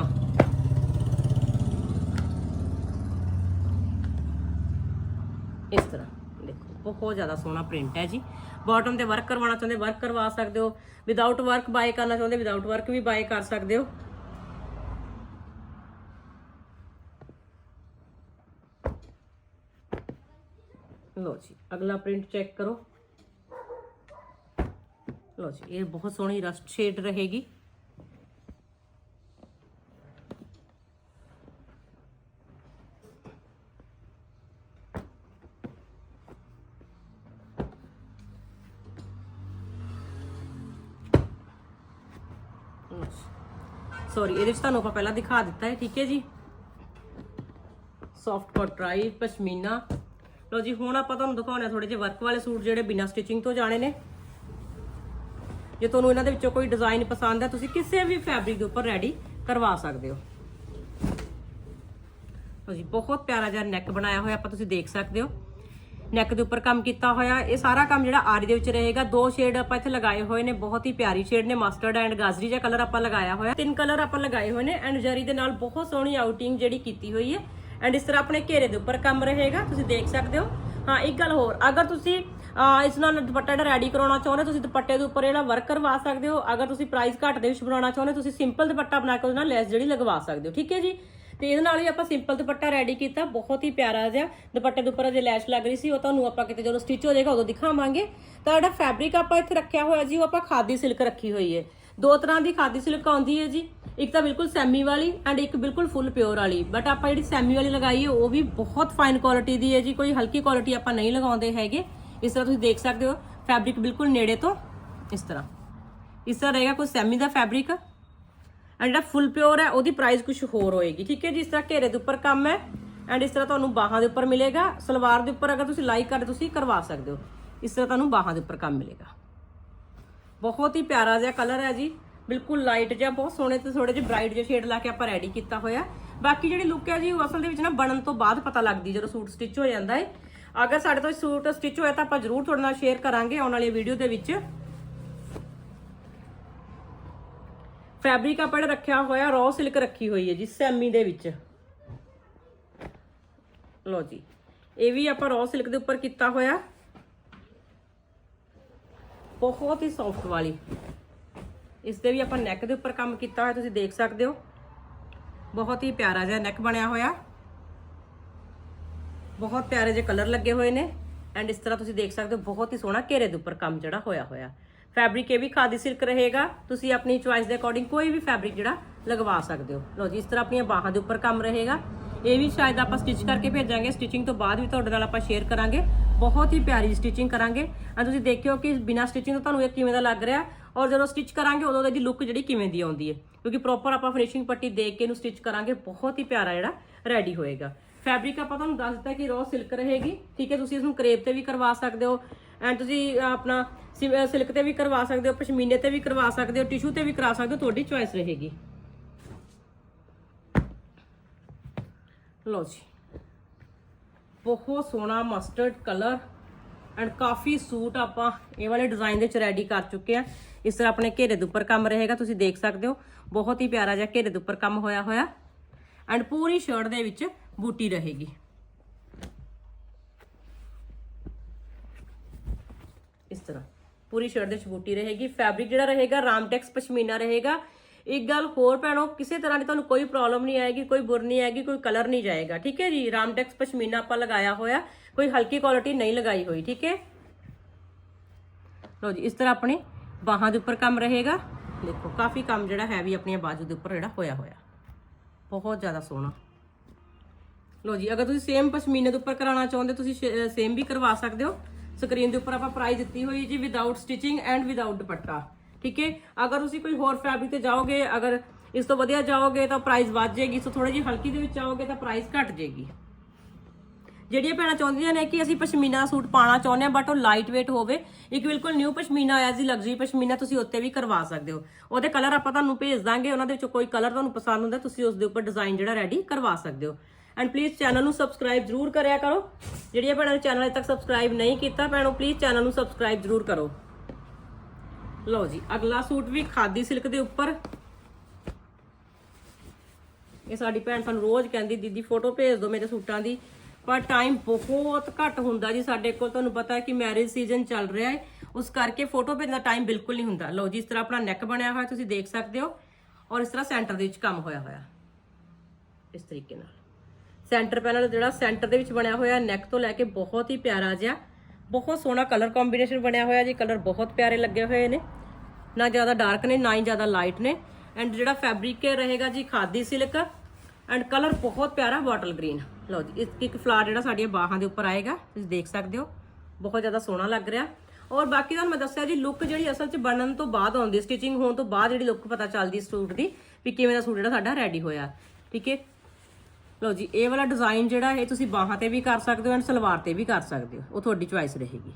ਇਸ ਤਰ੍ਹਾਂ ਦੇਖੋ ਬਹੁਤ ਜ਼ਿਆਦਾ ਸੋਹਣਾ ਪ੍ਰਿੰਟ ਹੈ ਜੀ। ਬਾਟਮ ਤੇ ਵਰਕ ਕਰਵਾਉਣਾ ਚਾਹੁੰਦੇ ਵਰਕ ਕਰਵਾ ਸਕਦੇ ਹੋ। ਵਿਦਆਊਟ ਵਰਕ ਬਾਏ ਕਰਨਾ ਚਾਹੁੰਦੇ ਵਿਦਆਊਟ ਵਰਕ ਵੀ ਬਾਏ ਕਰ ਸਕਦੇ ਹੋ। ਲਓ ਜੀ, ਅਗਲਾ ਪ੍ਰਿੰਟ ਚੈੱਕ ਕਰੋ। ਲਓ ਜੀ, ਇਹ ਬਹੁਤ ਸੋਹਣੀ ਰਸਟ ਸ਼ੇਡ ਰਹੇਗੀ। ਸੌਰੀ ਇਹਦੇ ਵਿੱਚ ਤੁਹਾਨੂੰ ਆਪਾਂ ਪਹਿਲਾਂ ਦਿਖਾ ਦਿੱਤਾ ਹੈ, ਠੀਕ ਹੈ ਜੀ? ਸੌਫਟ ਕੋਟਰਾਈ ਪਸ਼ਮੀਨਾ। ਲਓ ਜੀ, ਹੁਣ ਆਪਾਂ ਤੁਹਾਨੂੰ ਦਿਖਾਉਣੇ ਥੋੜੇ ਜਿਹੇ ਵਰਕ ਵਾਲੇ ਸੂਟ ਜਿਹੜੇ ਬਿਨਾਂ ਸਟਿਚਿੰਗ ਤੋਂ ਜਾਣੇ ਨੇ। ਜੇ ਤੁਹਾਨੂੰ ਇਹਨਾਂ ਦੇ ਵਿੱਚੋਂ ਕੋਈ ਡਿਜ਼ਾਈਨ ਪਸੰਦ ਹੈ, ਤੁਸੀਂ ਕਿਸੇ ਵੀ ਫੈਬਰਿਕ ਦੇ ਉੱਪਰ ਰੈਡੀ ਕਰਵਾ ਸਕਦੇ ਹੋ। ਲਓ ਜੀ, ਬਹੁਤ ਪਿਆਰਾ ਜਿਹਾ ਨੈਕ ਬਣਾਇਆ ਹੋਇਆ ਆਪਾਂ ਤੁਸੀਂ ਦੇਖ ਸਕਦੇ ਹੋ। ਨੈਕ ਦੇ ਉੱਪਰ ਕੰਮ ਕੀਤਾ ਹੋਇਆ। ਇਹ ਸਾਰਾ ਕੰਮ ਜਿਹੜਾ ਆਰੀ ਦੇ ਵਿੱਚ ਰਹੇਗਾ ਦੋ ਸ਼ੇਡ ਆਪਾਂ ਇੱਥੇ ਲਗਾਏ ਹੋਏ ਨੇ ਬਹੁਤ ਹੀ ਪਿਆਰੀ ਸ਼ੇਡ ਨੇ ਮਸਟਰਡ ਐਂਡ ਗਾਜਰੀ ਜਿਹਾ ਕਲਰ ਆਪਾਂ ਲਗਾਇਆ ਹੋਇਆ। ਤਿੰਨ ਕਲਰ ਆਪਾਂ ਲਗਾਏ ਹੋਏ ਨੇ ਐਂਡ ਜਰੀ ਦੇ ਨਾਲ ਬਹੁਤ ਸੋਹਣੀ ਆਊਟਿੰਗ ਜਿਹੜੀ ਕੀਤੀ ਹੋਈ ਹੈ। ਐਂਡ ਇਸ ਤਰ੍ਹਾਂ ਆਪਣੇ ਘੇਰੇ ਦੇ ਉੱਪਰ ਕੰਮ ਰਹੇਗਾ ਤੁਸੀਂ ਦੇਖ ਸਕਦੇ ਹੋ। ਹਾਂ ਇੱਕ ਗੱਲ ਹੋਰ ਅਗਰ ਤੁਸੀਂ ਇਸ ਨਾਲ ਦੁਪੱਟਾ ਜਿਹੜਾ ਰੈਡੀ ਕਰਾਉਣਾ ਚਾਹੁੰਦੇ ਹੋ, ਤੁਸੀਂ ਦੁਪੱਟੇ ਦੇ ਉੱਪਰ ਜਿਹੜਾ ਵਰਕ ਕਰਵਾ ਸਕਦੇ ਹੋ। ਅਗਰ ਤੁਸੀਂ ਪ੍ਰਾਈਸ ਘੱਟ ਦੇ ਵਿੱਚ ਬਣਾਉਣਾ ਚਾਹੁੰਦੇ ਹੋ, ਤੁਸੀਂ ਸਿੰਪਲ ਦੁਪੱਟਾ ਬਣਾ ਕੇ ਉਹਦੇ ਨਾਲ ਲੈਸ ਜਿਹੜੀ ਲਗਵਾ ਸਕਦੇ ਹੋ ਠੀਕ ਹੈ ਜੀ? ਤੇ ਇਹਦੇ ਨਾਲ ਹੀ ਆਪਾਂ ਸਿੰਪਲ ਦੁਪੱਟਾ ਰੈਡੀ ਕੀਤਾ, ਬਹੁਤ ਹੀ ਪਿਆਰਾ ਜਿਹਾ। ਦੁਪੱਟੇ ਦੇ ਉੱਪਰ ਜੇ ਲੈਸ਼ ਲੱਗ ਰਹੀ ਸੀ, ਉਹ ਤੁਹਾਨੂੰ ਆਪਾਂ ਕਿਤੇ ਜਦੋਂ ਸਟਿਚ ਹੋ ਜਾਏਗਾ ਉਦੋਂ ਦਿਖਾਵਾਂਗੇ। ਤਾਂ ਜਿਹੜਾ ਫੈਬਰਿਕ ਆਪਾਂ ਇੱਥੇ ਰੱਖਿਆ ਹੋਇਆ ਜੀ, ਉਹ ਆਪਾਂ ਖਾਦੀ ਸਿਲਕ ਰੱਖੀ ਹੋਈ ਹੈ। ਦੋ ਤਰ੍ਹਾਂ ਦੀ ਖਾਦੀ ਸਿਲਕ ਆਉਂਦੀ ਹੈ ਜੀ, ਇੱਕ ਤਾਂ ਬਿਲਕੁਲ ਸੈਮੀ ਵਾਲੀ ਐਂਡ ਇੱਕ ਬਿਲਕੁਲ ਫੁੱਲ ਪਿਓਰ ਵਾਲੀ। ਬਟ ਆਪਾਂ ਜਿਹੜੀ ਸੈਮੀ ਵਾਲੀ ਲਗਾਈ ਹੈ, ਉਹ ਵੀ ਬਹੁਤ ਫਾਈਨ ਕੁਆਲਿਟੀ ਦੀ ਹੈ ਜੀ, ਕੋਈ ਹਲਕੀ ਕੁਆਲਿਟੀ ਆਪਾਂ ਨਹੀਂ ਲਗਾਉਂਦੇ ਹੈਗੇ। ਇਸ ਤਰ੍ਹਾਂ ਤੁਸੀਂ ਦੇਖ ਸਕਦੇ ਹੋ ਫੈਬਰਿਕ ਬਿਲਕੁਲ ਨੇੜੇ ਤੋਂ ਇਸ ਤਰ੍ਹਾਂ। ਇਸ ਤਰ੍ਹਾਂ ਰਹੇਗਾ ਕੋਈ ਸੈਮੀ ਦਾ ਫੈਬਰਿਕ ਐਂਡ ਜਿਹੜਾ ਫੁੱਲ ਪਿਓਰ ਹੈ, ਉਹਦੀ ਪ੍ਰਾਈਸ ਕੁਝ ਹੋਰ ਹੋਏਗੀ। ਠੀਕ ਹੈ ਜਿਸ ਤਰ੍ਹਾਂ ਘੇਰੇ ਦੇ ਉੱਪਰ ਕੰਮ ਹੈ। ਐਂਡ ਇਸ ਤਰ੍ਹਾਂ ਤੁਹਾਨੂੰ ਬਾਹਾਂ ਦੇ ਉੱਪਰ ਮਿਲੇਗਾ। ਸਲਵਾਰ ਦੇ ਉੱਪਰ ਅਗਰ ਤੁਸੀਂ ਲਾਈਕ ਕਰਦੇ ਤੁਸੀਂ ਕਰਵਾ ਸਕਦੇ ਹੋ। ਇਸ ਤਰ੍ਹਾਂ ਤੁਹਾਨੂੰ ਬਾਹਾਂ ਦੇ ਉੱਪਰ ਕੰਮ ਮਿਲੇਗਾ। ਬਹੁਤ ਹੀ ਪਿਆਰਾ ਜਿਹਾ ਕਲਰ ਹੈ ਜੀ। ਬਿਲਕੁਲ ਲਾਈਟ ਜਿਹਾ, ਬਹੁਤ ਸੋਹਣੇ ਤੇ ਥੋੜੇ ਜਿਹੇ ਬ੍ਰਾਈਟ ਜਿਹੇ ਸ਼ੇਡ ਲਾ ਕੇ ਆਪਾਂ ਰੈਡੀ ਕੀਤਾ ਹੋਇਆ ਬਾਕੀ ਜਿਹੜੀ ਲੁੱਕ ਹੈ ਜੀ, ਉਹ ਅਸਲ ਦੇ ਵਿੱਚ ਨਾ ਬਣਨ ਤੋਂ ਬਾਅਦ ਪਤਾ ਲੱਗਦੀ, ਜਦੋਂ ਸੂਟ ਸਟਿਚ ਹੋ ਜਾਂਦਾ ਹੈ। ਅਗਰ ਸਾਡੇ ਤੋਂ ਸੂਟ ਸਟਿਚ ਹੋਇਆ ਤਾਂ ਆਪਾਂ ਜ਼ਰੂਰ ਤੁਹਾਡੇ ਨਾਲ ਸ਼ੇਅਰ ਕਰਾਂਗੇ ਆਉਣ ਵਾਲੀ ਵੀਡੀਓ ਦੇ ਵਿੱਚ। ਫੈਬਰਿਕ ਆਪਾਂ ਜਿਹੜਾ ਰੱਖਿਆ ਹੋਇਆ ਰॉ ਸਿਲਕ ਰੱਖੀ ਹੋਈ ਹੈ ਜੀ, ਸੈਮੀ ਦੇ ਵਿੱਚ। ਲਓ ਜੀ, ਇਹ ਵੀ ਆਪਾਂ ਰॉ ਸਿਲਕ ਦੇ ਉੱਪਰ ਕੀਤਾ ਹੋਇਆ। ਬਹੁਤ ਹੀ ਸੌਫਟ ਵਾਲੀ। ਇਸ ਦੇ ਵੀ ਆਪਾਂ ਨੈਕ ਦੇ ਉੱਪਰ ਕੰਮ ਕੀਤਾ ਹੋਇਆ, ਤੁਸੀਂ ਦੇਖ ਸਕਦੇ ਹੋ। ਬਹੁਤ ਹੀ ਪਿਆਰਾ ਜਿਹਾ ਨੈਕ ਬਣਿਆ ਹੋਇਆ। ਬਹੁਤ ਪਿਆਰੇ ਜਿਹੇ ਕਲਰ ਲੱਗੇ ਹੋਏ ਨੇ। ਐਂਡ ਇਸ ਤਰ੍ਹਾਂ ਤੁਸੀਂ ਦੇਖ ਸਕਦੇ ਹੋ, ਬਹੁਤ ਹੀ ਸੋਹਣਾ ਘੇਰੇ ਦੇ ਉੱਪਰ ਕੰਮ ਜਿਹੜਾ ਹੋਇਆ ਹੋਇਆ। ਫੈਬਰਿਕ ਇਹ ਵੀ ਖਾਦੀ ਸਿਲਕ ਰਹੇਗਾ। ਤੁਸੀਂ ਆਪਣੀ ਚੁਆਇਸ ਦੇ ਅਕੋਰਡਿੰਗ ਕੋਈ ਵੀ ਫੈਬਰਿਕ ਜਿਹੜਾ ਲਗਵਾ ਸਕਦੇ ਹੋ। ਲਓ ਜੀ, ਇਸ ਤਰ੍ਹਾਂ ਆਪਣੀਆਂ ਬਾਹਾਂ ਦੇ ਉੱਪਰ ਕੰਮ ਰਹੇਗਾ। ਇਹ ਵੀ ਸ਼ਾਇਦ ਆਪਾਂ ਸਟਿਚ ਕਰਕੇ ਭੇਜਾਂਗੇ। ਸਟਿਚਿੰਗ ਤੋਂ ਬਾਅਦ ਵੀ ਤੁਹਾਡੇ ਨਾਲ ਆਪਾਂ ਸ਼ੇਅਰ ਕਰਾਂਗੇ। ਬਹੁਤ ਹੀ ਪਿਆਰੀ ਸਟਿਚਿੰਗ ਕਰਾਂਗੇ। ਆ ਤੁਸੀਂ ਦੇਖਿਓ ਕਿ ਬਿਨਾਂ ਸਟਿਚਿੰਗ ਤੋਂ ਤੁਹਾਨੂੰ ਇਹ ਕਿਵੇਂ ਦਾ ਲੱਗ ਰਿਹਾ। ਔਰ ਜਦੋਂ ਸਟਿਚ ਕਰਾਂਗੇ, ਉਦੋਂ ਇਹਦੀ ਲੁੱਕ ਜਿਹੜੀ ਕਿਵੇਂ ਦੀ ਆਉਂਦੀ ਹੈ। ਕਿਉਂਕਿ ਪ੍ਰੋਪਰ ਆਪਾਂ ਫਿਨਿਸ਼ਿੰਗ ਪੱਟੀ ਦੇਖ ਕੇ ਇਹਨੂੰ ਸਟਿਚ ਕਰਾਂਗੇ, ਬਹੁਤ ਹੀ ਪਿਆਰਾ ਜਿਹੜਾ ਰੈਡੀ ਹੋਏਗਾ। ਫੈਬਰਿਕ ਆਪਾਂ ਤੁਹਾਨੂੰ ਦੱਸ ਦਿੱਤਾ ਕਿ ਰੋ ਸਿਲਕ ਰਹੇਗੀ। ਠੀਕ ਹੈ, ਤੁਸੀਂ ਇਸ ਨੂੰ ਕਰੇਪ ਤੇ ਵੀ ਕਰਵਾ ਸਕਦੇ ਹੋ। ਐਂਡ ਤੁਸੀਂ ਆਪਣਾ ਸਿਲਕ ਤੇ ਵੀ ਕਰਵਾ ਸਕਦੇ ਹੋ, ਪਸ਼ਮੀਨੇ ਤੇ ਵੀ ਕਰਵਾ ਸਕਦੇ ਹੋ, ਟਿਸ਼ੂ ਤੇ ਵੀ ਕਰਾ ਸਕਦੇ ਹੋ, ਤੁਹਾਡੀ ਚੁਆਇਸ ਰਹੇਗੀ। ਲਓ ਜੀ। ਬਹੁਤ ਸੋਹਣਾ mustard colour and coffee suit ਆਪਾਂ ਇਹ ਵਾਲੇ ਡਿਜ਼ਾਈਨ ਦੇ ਵਿੱਚ ਰੈਡੀ ਕਰ ਚੁੱਕੇ ਆ ਇਸ ਤਰ੍ਹਾਂ ਆਪਣੇ ਘੇਰੇ ਦੇ ਉੱਪਰ ਕੰਮ ਰਹੇਗਾ, ਤੁਸੀਂ ਦੇਖ ਸਕਦੇ ਹੋ। ਬਹੁਤ ਹੀ ਪਿਆਰਾ ਜਿਹਾ ਘੇਰੇ ਦੇ ਉੱਪਰ ਕੰਮ ਹੋਇਆ ਹੋਇਆ। ਐਂਡ ਪੂਰੀ ਸ਼ਰਟ ਦੇ ਵਿੱਚ ਬੂਟੀ ਰਹੇਗੀ। ਇਸ ਤਰ੍ਹਾਂ। ਪੂਰੀ ਸ਼ਰਟ ਦੇ ਵਿੱਚ ਬੂਟੀ ਰਹੇਗੀ ਫੈਬਰਿਕ ਜਿਹੜਾ ਰਹੇਗਾ ਰਾਮਟੈਕਸ ਪਸ਼ਮੀਨਾ ਰਹੇਗਾ। ਇੱਕ ਗੱਲ ਹੋਰ ਭੈਣੋ, ਕਿਸੇ ਤਰ੍ਹਾਂ ਦੀ ਤੁਹਾਨੂੰ ਕੋਈ ਪ੍ਰੋਬਲਮ ਨਹੀਂ ਆਏਗੀ, ਕੋਈ ਬੁਰ ਨਹੀਂ ਆਏਗੀ, ਕੋਈ ਕਲਰ ਨਹੀਂ ਜਾਏਗਾ, ਠੀਕ ਹੈ ਜੀ? ਰਾਮਟੈਕਸ ਪਸ਼ਮੀਨਾ ਆਪਾਂ ਲਗਾਇਆ ਹੋਇਆ, ਕੋਈ ਹਲਕੀ ਕੁਆਲਿਟੀ ਨਹੀਂ ਲਗਾਈ ਹੋਈ, ਠੀਕ ਹੈ? ਲਓ ਜੀ, ਇਸ ਤਰ੍ਹਾਂ ਆਪਣੇ ਬਾਹਾਂ ਦੇ ਉੱਪਰ ਕੰਮ ਰਹੇਗਾ। ਦੇਖੋ, ਕਾਫੀ ਕੰਮ ਜਿਹੜਾ ਹੈ ਵੀ ਆਪਣੀਆਂ ਬਾਜੂ ਦੇ ਉੱਪਰ ਜਿਹੜਾ ਹੋਇਆ ਹੋਇਆ। ਬਹੁਤ ਜ਼ਿਆਦਾ ਸੋਹਣਾ। ਲੋ ਜੀ, ਅਗਰ ਤੁਸੀਂ ਸੇਮ ਪਸ਼ਮੀਨੇ ਦੇ ਉੱਪਰ ਕਰਾਉਣਾ ਚਾਹੁੰਦੇ ਤੁਸੀਂ ਸੇਮ ਵੀ ਕਰਵਾ ਸਕਦੇ ਹੋ। ਸਕਰੀਨ ਦੇ ਉੱਪਰ ਆਪਾਂ ਪ੍ਰਾਈਸ ਦਿੱਤੀ ਹੋਈ ਜੀ without stitching and without dupatta. ਠੀਕ ਹੈ? ਅਗਰ ਤੁਸੀਂ ਕੋਈ ਹੋਰ ਫੈਬਰਿਕ ਤੇ ਜਾਓਗੇ, ਅਗਰ ਇਸ ਤੋਂ ਵਧੀਆ ਜਾਓਗੇ ਤਾਂ ਪ੍ਰਾਈਸ ਵੱਧ ਜਾਏਗੀ, ਸੋ ਥੋੜੀ ਜਿਹੀ ਹਲਕੀ ਦੇ ਵਿੱਚ ਜਾਓਗੇ ਤਾਂ ਪ੍ਰਾਈਸ ਘਟ ਜਾਏਗੀ। ਜਿਹੜੀਆਂ ਭੈਣਾਂ ਚਾਹੁੰਦੀਆਂ ਨੇ ਕਿ ਅਸੀਂ ਪਸ਼ਮੀਨਾ ਦਾ ਸੂਟ ਪਾਣਾ ਚਾਹੁੰਦੇ ਹਾਂ ਬਟ ਉਹ ਲਾਈਟ weight ਹੋਵੇ, ਇੱਕ ਬਿਲਕੁਲ ਨਿਊ ਪਸ਼ਮੀਨਾ ਆਇਆ ਜੀ ਲਗਜ਼ਰੀ ਪਸ਼ਮੀਨਾ ਤੁਸੀਂ ਉੱਤੇ ਵੀ ਕਰਵਾ ਸਕਦੇ ਹੋ। ਉਹਦੇ ਕਲਰ ਆਪਾਂ ਤੁਹਾਨੂੰ ਭੇਜ ਦਾਂਗੇ, ਉਹਨਾਂ ਦੇ ਵਿੱਚੋਂ ਕੋਈ ਕਲਰ ਤੁਹਾਨੂੰ ਪਸੰਦ ਹੁੰਦਾ, ਤੁਸੀਂ ਉਸ ਦੇ ਉੱਪਰ ਡਿਜ਼ਾਈਨ ਜਿਹੜਾ ਰੈਡੀ ਕਰਵਾ ਸਕਦੇ ਹੋ। ਐਂਡ ਪਲੀਜ਼ ਚੈਨਲ ਨੂੰ ਸਬਸਕ੍ਰਾਈਬ ਜ਼ਰੂਰ ਕਰਿਆ ਕਰੋ। ਜਿਹੜੀਆਂ ਭੈਣਾਂ ਨੇ ਚੈਨਲ ਅਜੇ ਤੱਕ ਸਬਸਕ੍ਰਾਈਬ ਨਹੀਂ ਕੀਤਾ, ਭੈਣੋ ਪਲੀਜ਼ ਚੈਨਲ ਨੂੰ ਸਬਸਕ੍ਰਾਈਬ ਜ਼ਰੂਰ ਕਰੋ। ਲਓ ਜੀ, ਅਗਲਾ ਸੂਟ ਵੀ ਖਾਦੀ ਸਿਲਕ ਦੇ ਉੱਪਰ। ਇਹ ਸਾਡੀ ਭੈਣ ਸਾਨੂੰ ਰੋਜ਼ ਕਹਿੰਦੀ, ਦੀਦੀ ਫੋਟੋ ਭੇਜ ਦਿਓ ਮੇਰੇ ਸੂਟਾਂ ਦੀ। ਪਰ ਟਾਈਮ ਬਹੁਤ ਘੱਟ ਹੁੰਦਾ ਜੀ ਸਾਡੇ ਕੋਲ। ਤੁਹਾਨੂੰ ਪਤਾ ਹੈ ਕਿ ਮੈਰਿਜ ਸੀਜ਼ਨ ਚੱਲ ਰਿਹਾ ਹੈ। ਉਸ ਕਰਕੇ ਫੋਟੋ ਭੇਜਣ ਦਾ ਟਾਈਮ ਬਿਲਕੁਲ ਨਹੀਂ ਹੁੰਦਾ। ਲਓ ਜੀ, ਇਸ ਤਰ੍ਹਾਂ ਆਪਣਾ ਨੈਕ ਬਣਿਆ ਹੋਇਆ ਤੁਸੀਂ ਦੇਖ ਸਕਦੇ ਹੋ। ਔਰ ਇਸ ਤਰ੍ਹਾਂ ਸੈਂਟਰ ਦੇ ਵਿੱਚ ਕੰਮ ਹੋਇਆ ਹੋਇਆ। ਇਸ ਤਰੀਕੇ ਨਾਲ। ਸੈਂਟਰ ਪੈਨਲ ਜਿਹੜਾ ਸੈਂਟਰ ਦੇ ਵਿੱਚ ਬਣਿਆ ਹੋਇਆ ਨੈਕ ਤੋਂ ਲੈ ਕੇ ਬਹੁਤ ਹੀ ਪਿਆਰਾ ਜਿਹਾ, ਬਹੁਤ ਸੋਹਣਾ ਕਲਰ ਕੰਬੀਨੇਸ਼ਨ ਬਣਿਆ ਹੋਇਆ ਜੀ ਕਲਰ ਬਹੁਤ ਪਿਆਰੇ ਲੱਗੇ ਹੋਏ ਨੇ। ਨਾ ਜ਼ਿਆਦਾ ਡਾਰਕ ਨੇ, ਨਾ ਹੀ ਜ਼ਿਆਦਾ ਲਾਈਟ ਨੇ। ਐਂਡ ਜਿਹੜਾ ਫੈਬਰਿਕ ਰਹੇਗਾ ਜੀ ਖਾਦੀ ਸਿਲਕ ਐਂਡ ਕਲਰ ਬਹੁਤ ਪਿਆਰਾ ਬੋਟਲ ਗ੍ਰੀਨ ਲਓ ਜੀ ਇੱਕ ਇੱਕ ਫਲਾਰ ਜਿਹੜਾ ਸਾਡੀਆਂ ਬਾਹਾਂ ਦੇ ਉੱਪਰ ਆਏਗਾ, ਤੁਸੀਂ ਦੇਖ ਸਕਦੇ ਹੋ, ਬਹੁਤ ਜ਼ਿਆਦਾ ਸੋਹਣਾ ਲੱਗ ਰਿਹਾ। ਔਰ ਬਾਕੀ ਤੁਹਾਨੂੰ ਮੈਂ ਦੱਸਿਆ ਜੀ ਲੁੱਕ ਜਿਹੜੀ ਅਸਲ 'ਚ ਬਣਨ ਤੋਂ ਬਾਅਦ ਆਉਂਦੀ ਸਟਿਚਿੰਗ ਹੋਣ ਤੋਂ ਬਾਅਦ ਜਿਹੜੀ ਲੁੱਕ ਪਤਾ ਚੱਲਦੀ ਸੂਟ ਦੀ, ਵੀ ਕਿਵੇਂ ਦਾ ਸੂਟ ਜਿਹੜਾ ਸਾਡਾ ਰੈਡੀ ਹੋਇਆ। ਠੀਕ ਹੈ? ਲਓ ਜੀ, ਇਹ ਵਾਲਾ ਡਿਜ਼ਾਈਨ ਜਿਹੜਾ ਇਹ ਤੁਸੀਂ ਬਾਹਾਂ ਤੇ ਵੀ ਕਰ ਸਕਦੇ ਹੋ ਐਂਡ ਸਲਵਾਰ ਤੇ ਵੀ ਕਰ ਸਕਦੇ ਹੋ। ਉਹ ਤੁਹਾਡੀ ਚੁਆਇਸ ਰਹੇਗੀ।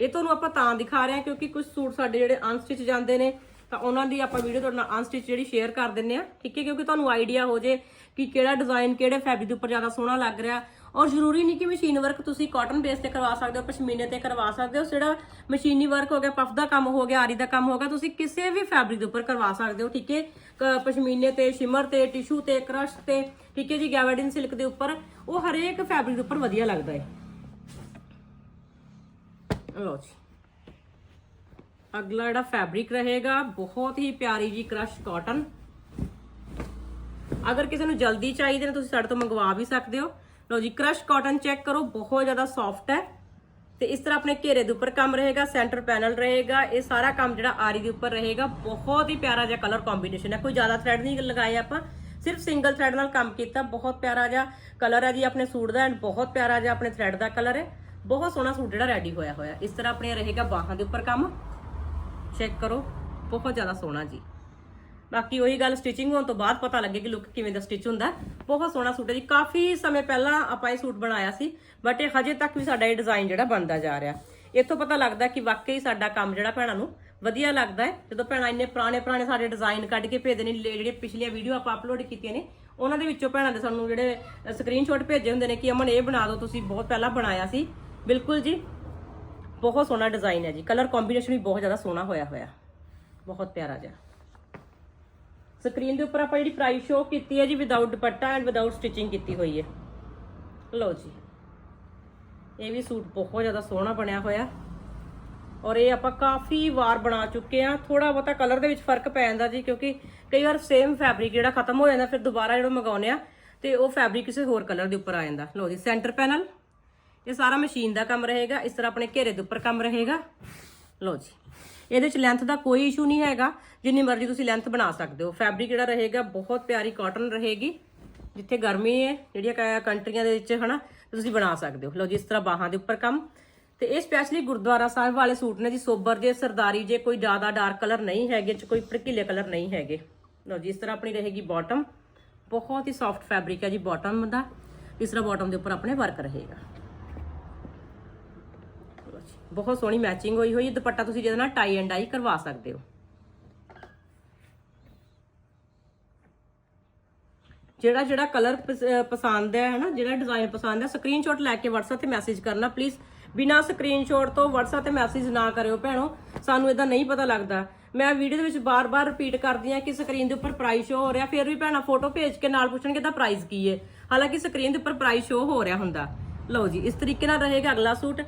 ਇਹ ਤੁਹਾਨੂੰ ਆਪਾਂ ਤਾਂ ਦਿਖਾ ਰਹੇ ਹਾਂ ਕਿਉਂਕਿ ਕੁਝ ਸੂਟ ਸਾਡੇ ਜਿਹੜੇ ਅਨਸਟਿਚ ਜਾਂਦੇ ਨੇ, ਤਾਂ ਉਹਨਾਂ ਦੀ ਆਪਾਂ ਵੀਡੀਓ ਤੁਹਾਡੇ ਨਾਲ ਅਨਸਟਿਚ ਜਿਹੜੀ ਸ਼ੇਅਰ ਕਰ ਦਿੰਨੇ ਆ ਠੀਕ ਹੈ, ਕਿਉਂਕਿ ਤੁਹਾਨੂੰ ਆਈਡੀਆ ਹੋ ਜੇ ਕਿ ਕਿਹੜਾ ਡਿਜ਼ਾਈਨ ਕਿਹੜੇ ਫੈਬਰਿਕ ਦੇ ਉੱਪਰ ਜ਼ਿਆਦਾ ਸੋਹਣਾ ਲੱਗ ਰਿਹਾ ਔਰ ਜ਼ਰੂਰੀ ਨਹੀਂ ਕਿ ਮਸ਼ੀਨ ਵਰਕ ਤੁਸੀਂ ਕਾਟਨ ਬੇਸ ਤੇ ਕਰਵਾ ਸਕਦੇ ਹੋ, ਪਸ਼ਮੀਨੇ ਤੇ ਕਰਵਾ ਸਕਦੇ ਹੋ, ਜਿਹੜਾ ਮਸ਼ੀਨੀ ਵਰਕ ਹੋ ਗਿਆ ਪਫ ਦਾ ਕੰਮ ਹੋ ਗਿਆ, ਆਰੀ ਦਾ ਕੰਮ ਹੋ ਤੁਸੀਂ ਕਿਸੇ ਵੀ ਫੈਬਰਿਕ ਦੇ ਉੱਪਰ ਕਰਵਾ ਸਕਦੇ ਹੋ, ਠੀਕ ਹੈ? ਪਸ਼ਮੀਨੇ ਤੇ ਸ਼ਿਮਰ ਤੇ ਟਿਸ਼ੂ ਤੇ ਕ੍ਰਸ਼ ਤੇ, ਠੀਕ ਹੈ ਜੀ ਗੈਵਾਡਿਨ ਸਿਲਕ ਦੇ ਉੱਪਰ, ਉਹ ਹਰੇਕ ਫੈਬਰਿਕ ਦੇ ਉੱਪਰ ਵਧੀਆ ਲੱਗਦਾ ਹੈ। ਲਓ ਜੀ। ਅਗਲਾ ਜਿਹੜਾ ਫੈਬਰਿਕ ਰਹੇਗਾ, ਬਹੁਤ ਹੀ ਪਿਆਰੀ ਜੀ ਕਰਸ਼ ਕਾਟਨ ਅਗਰ ਕਿਸੇ ਨੂੰ ਜਲਦੀ ਚਾਹੀਦੇ ਨੇ, ਤੁਸੀਂ ਸਾਡੇ ਤੋਂ ਮੰਗਵਾ ਵੀ ਸਕਦੇ ਹੋ। ਲਓ ਜੀ ਕ੍ਰਸ਼ ਕਾਟਨ ਚੈੱਕ ਕਰੋ, ਬਹੁਤ ਜ਼ਿਆਦਾ ਸੌਫਟ ਹੈ। ਤੇ ਇਸ ਤਰ੍ਹਾਂ ਆਪਣੇ ਘੇਰੇ ਦੇ ਉੱਪਰ ਕੰਮ ਰਹੇਗਾ ਸੈਂਟਰ ਪੈਨਲ ਰਹੇਗਾ, ਇਹ ਸਾਰਾ ਕੰਮ ਜਿਹੜਾ ਆਰੀ ਦੇ ਉੱਪਰ ਰਹੇਗਾ, ਬਹੁਤ ਹੀ ਪਿਆਰਾ ਜਿਹਾ ਕਲਰ ਕੰਬੀਨੇਸ਼ਨ ਹੈ। ਕੋਈ ਜ਼ਿਆਦਾ ਥ੍ਰੈਡ ਨਹੀਂ ਲਗਾਏ ਆਪਾਂ, ਸਿਰਫ ਸਿੰਗਲ ਥ੍ਰੈਡ ਨਾਲ ਕੰਮ ਕੀਤਾ, ਬਹੁਤ ਪਿਆਰਾ ਜਿਹਾ ਕਲਰ ਹੈ ਜੀ ਆਪਣੇ ਸੂਟ ਦਾ ਐਂਡ ਬਹੁਤ ਪਿਆਰਾ ਜਿਹਾ ਆਪਣੇ ਥ੍ਰੈਡ ਦਾ ਕਲਰ ਹੈ। ਬਹੁਤ ਸੋਹਣਾ ਸੂਟ ਜਿਹੜਾ ਰੈਡੀ ਹੋਇਆ ਹੋਇਆ। ਇਸ ਤਰ੍ਹਾਂ ਆਪਣੇ ਰਹੇਗਾ ਬਾਹਾਂ ਦੇ ਉੱਪਰ ਕੰਮ। ਚੈੱਕ ਕਰੋ, ਬਹੁਤ ਜ਼ਿਆਦਾ ਸੋਹਣਾ ਜੀ। ਬਾਕੀ ਉਹੀ ਗੱਲ ਸਟਿਚਿੰਗ ਹੋਣ ਤੋਂ ਬਾਅਦ ਪਤਾ ਲੱਗੇ ਕਿ ਲੁੱਕ ਕਿਵੇਂ ਦਾ ਸਟਿਚ ਹੁੰਦਾ। ਬਹੁਤ ਸੋਹਣਾ ਸੂਟ ਹੈ ਜੀ। ਕਾਫੀ ਸਮੇਂ ਪਹਿਲਾਂ ਆਪਾਂ ਇਹ ਸੂਟ ਬਣਾਇਆ ਸੀ ਬਟ ਇਹ ਹਜੇ ਤੱਕ ਵੀ ਸਾਡਾ ਇਹ ਡਿਜ਼ਾਈਨ ਜਿਹੜਾ ਬਣਦਾ ਜਾ ਰਿਹਾ। ਇੱਥੋਂ ਪਤਾ ਲੱਗਦਾ ਕਿ ਵਾਕਈ ਸਾਡਾ ਕੰਮ ਜਿਹੜਾ ਭੈਣਾਂ ਨੂੰ ਵਧੀਆ ਲੱਗਦਾ ਹੈ। ਜਦੋਂ ਭੈਣਾਂ ਇੰਨੇ ਪੁਰਾਣੇ ਪੁਰਾਣੇ ਸਾਡੇ ਡਿਜ਼ਾਈਨ ਕੱਢ ਕੇ ਭੇਜਦੇ ਨੇ, ਲੇ- ਪਿਛਲੀਆਂ ਵੀਡੀਓ ਆਪਾਂ ਅਪਲੋਡ ਕੀਤੀਆਂ ਨੇ, ਉਹਨਾਂ ਦੇ ਵਿੱਚੋਂ ਭੈਣਾਂ ਦੇ ਸਾਨੂੰ ਜਿਹੜੇ ਸਕਰੀਨਸ਼ਾਟ ਭੇਜੇ ਹੁੰਦੇ ਨੇ ਕਿ ਅਮਨ, ਇਹ ਬਣਾ ਦਿਓ, ਤੁਸੀਂ ਬਹੁਤ ਪਹਿਲਾਂ ਬਣਾਇਆ ਸੀ। ਬਿਲਕੁਲ ਜੀ, ਬਹੁਤ ਸੋਹਣਾ ਡਿਜ਼ਾਈਨ ਹੈ ਜੀ। ਕਲਰ ਕੰਬੀਨੇਸ਼ਨ ਵੀ ਬਹੁਤ ਜ਼ਿਆਦਾ ਸੋਹਣਾ ਹੋਇਆ ਹੋਇਆ। ਬਹੁਤ ਪਿਆਰਾ ਜਿਹਾ। ਸਕਰੀਨ ਦੇ ਉੱਪਰ ਆਪਾਂ ਜਿਹੜੀ ਪ੍ਰਾਈਸ ਸ਼ੋ ਕੀਤੀ ਹੈ ਜੀ without dupatta and without stitching ਕੀਤੀ ਹੋਈ ਹੈ। ਲਓ ਜੀ। ਇਹ ਵੀ ਸੂਟ ਬਹੁਤ ਜ਼ਿਆਦਾ ਸੋਹਣਾ ਬਣਿਆ ਹੋਇਆ। ਔਰ ਇਹ ਆਪਾਂ ਕਾਫੀ ਵਾਰ ਬਣਾ ਚੁੱਕੇ ਆ ਥੋੜਾ ਬਹੁਤਾ ਕਲਰ ਦੇ ਵਿੱਚ ਫ਼ਰਕ ਪੈ ਜਾਂਦਾ ਜੀ, ਕਿਉਂਕਿ ਕਈ ਵਾਰ ਸੇਮ ਫੈਬਰਿਕ ਜਿਹੜਾ ਖਤਮ ਹੋ ਜਾਂਦਾ, ਫਿਰ ਦੁਬਾਰਾ ਜਿਹੜਾ ਮੰਗਾਉਂਦੇ ਆ ਤੇ ਉਹ ਫੈਬਰਿਕ ਕਿਸੇ ਹੋਰ ਕਲਰ ਦੇ ਉੱਪਰ ਆ ਜਾਂਦਾ। ਲਓ ਜੀ ਸੈਂਟਰ ਪੈਨਲ ਇਹ ਸਾਰਾ ਮਸ਼ੀਨ ਦਾ ਕੰਮ ਰਹੇਗਾ। ਇਸ ਤਰ੍ਹਾਂ ਆਪਣੇ ਘੇਰੇ ਦੇ ਉੱਪਰ ਕੰਮ ਰਹੇਗਾ। ਲਓ ਜੀ। ਇਹਦੇ ਚ ਲੈਂਥ ਦਾ ਕੋਈ ਇਸ਼ੂ ਨਹੀਂ ਹੈਗਾ। ਜਿੰਨੀ ਮਰਜ਼ੀ ਤੁਸੀਂ ਲੈਂਥ ਬਣਾ ਸਕਦੇ ਹੋ। ਫੈਬਰਿਕ ਜਿਹੜਾ ਰਹੇਗਾ, ਬਹੁਤ ਪਿਆਰੀ ਕਾਟਨ ਰਹੇਗੀ। ਜਿੱਥੇ ਗਰਮੀ ਹੈ ਜਿਹੜੀਆਂ ਕ- ਕੰਟਰੀਆਂ ਦੇ ਵਿੱਚ, ਹਨਾ, ਤੁਸੀਂ ਬਣਾ ਸਕਦੇ ਹੋ। ਲਓ ਜੀ, ਇਸ ਤਰ੍ਹਾਂ ਬਾਹਾਂ ਦੇ ਉੱਪਰ ਕੰਮ। ਤੇ ਇਹ ਸਪੈਸ਼ਲੀ ਗੁਰਦੁਆਰਾ ਸਾਹਿਬ ਵਾਲੇ ਸੂਟ ਨੇ ਜੀ। ਸੋਬਰ ਜੇ, ਸਰਦਾਰੀ ਜੇ, ਕੋਈ ਜ਼ਿਆਦਾ ਡਾਰਕ ਕਲਰ ਨਹੀਂ ਹੈਗੇ ਚ ਕੋਈ ਭੜਕੀਲੇ ਕਲਰ ਨਹੀਂ ਹੈਗੇ। ਲਓ ਜੀ, ਇਸ ਤਰ੍ਹਾਂ ਆਪਣੀ ਰਹੇਗੀ ਬਾਟਮ ਬਹੁਤ ਹੀ ਸੌਫਟ ਫੈਬਰਿਕ ਹੈ ਜੀ ਬਾਟਮ ਦਾ। ਇਸ ਤਰ੍ਹਾਂ ਬਾਟਮ ਦੇ ਉੱਪਰ ਆਪਣੇ ਵਰਕ ਰਹੇਗਾ। ਬਹੁਤ ਸੋਹਣੀ ਮੈਚਿੰਗ ਹੋਈ ਹੋਈ, ਦੁਪੱਟਾ ਤੁਸੀਂ ਜਿਹਦੇ ਨਾਲ ਟਾਈ ਐਂਡ ਡਾਈ ਕਰਵਾ ਸਕਦੇ ਹੋ। ਜਿਹੜਾ ਜਿਹੜਾ ਕਲਰ ਪਸੰਦ ਹੈ, ਹਨਾ, ਜਿਹੜਾ ਡਿਜ਼ਾਈਨ ਪਸੰਦ ਹੈ ਸਕਰੀਨਸ਼ਾਟ ਲੈ ਕੇ WhatsApp ਤੇ ਮੈਸੇਜ ਕਰਨਾ ਪਲੀਜ਼ ਬਿਨਾ ਸਕਰੀਨਸ਼ਾਟ ਤੋਂ WhatsApp ਤੇ ਮੈਸੇਜ ਨਾ ਕਰਿਓ ਭੈਣੋ, ਸਾਨੂੰ ਇਦਾਂ ਨਹੀਂ ਪਤਾ ਲੱਗਦਾ। ਮੈਂ ਵੀਡੀਓ ਦੇ ਵਿੱਚ ਬਾਰ-ਬਾਰ ਰਿਪੀਟ ਕਰਦੀ ਆ ਕਿ ਸਕਰੀਨ ਦੇ ਉੱਪਰ ਪ੍ਰਾਈਸ ਸ਼ੋ ਹੋ ਰਿਹਾ, ਫਿਰ ਵੀ ਭੈਣਾਂ ਫੋਟੋ ਭੇਜ ਕੇ ਨਾਲ ਪੁੱਛਣਗੇ ਇਹਦਾ ਪ੍ਰਾਈਸ ਕੀ ਹੈ। ਹਾਲਾਂਕਿ ਸਕਰੀਨ ਦੇ ਉੱਪਰ ਪ੍ਰਾਈਸ ਸ਼ੋ ਹੋ ਰਿਹਾ ਹੁੰਦਾ। ਲਓ ਜੀ, ਇਸ ਤਰੀਕੇ ਨਾਲ ਰਹੇਗਾ ਅਗਲਾ ਸੂਟ।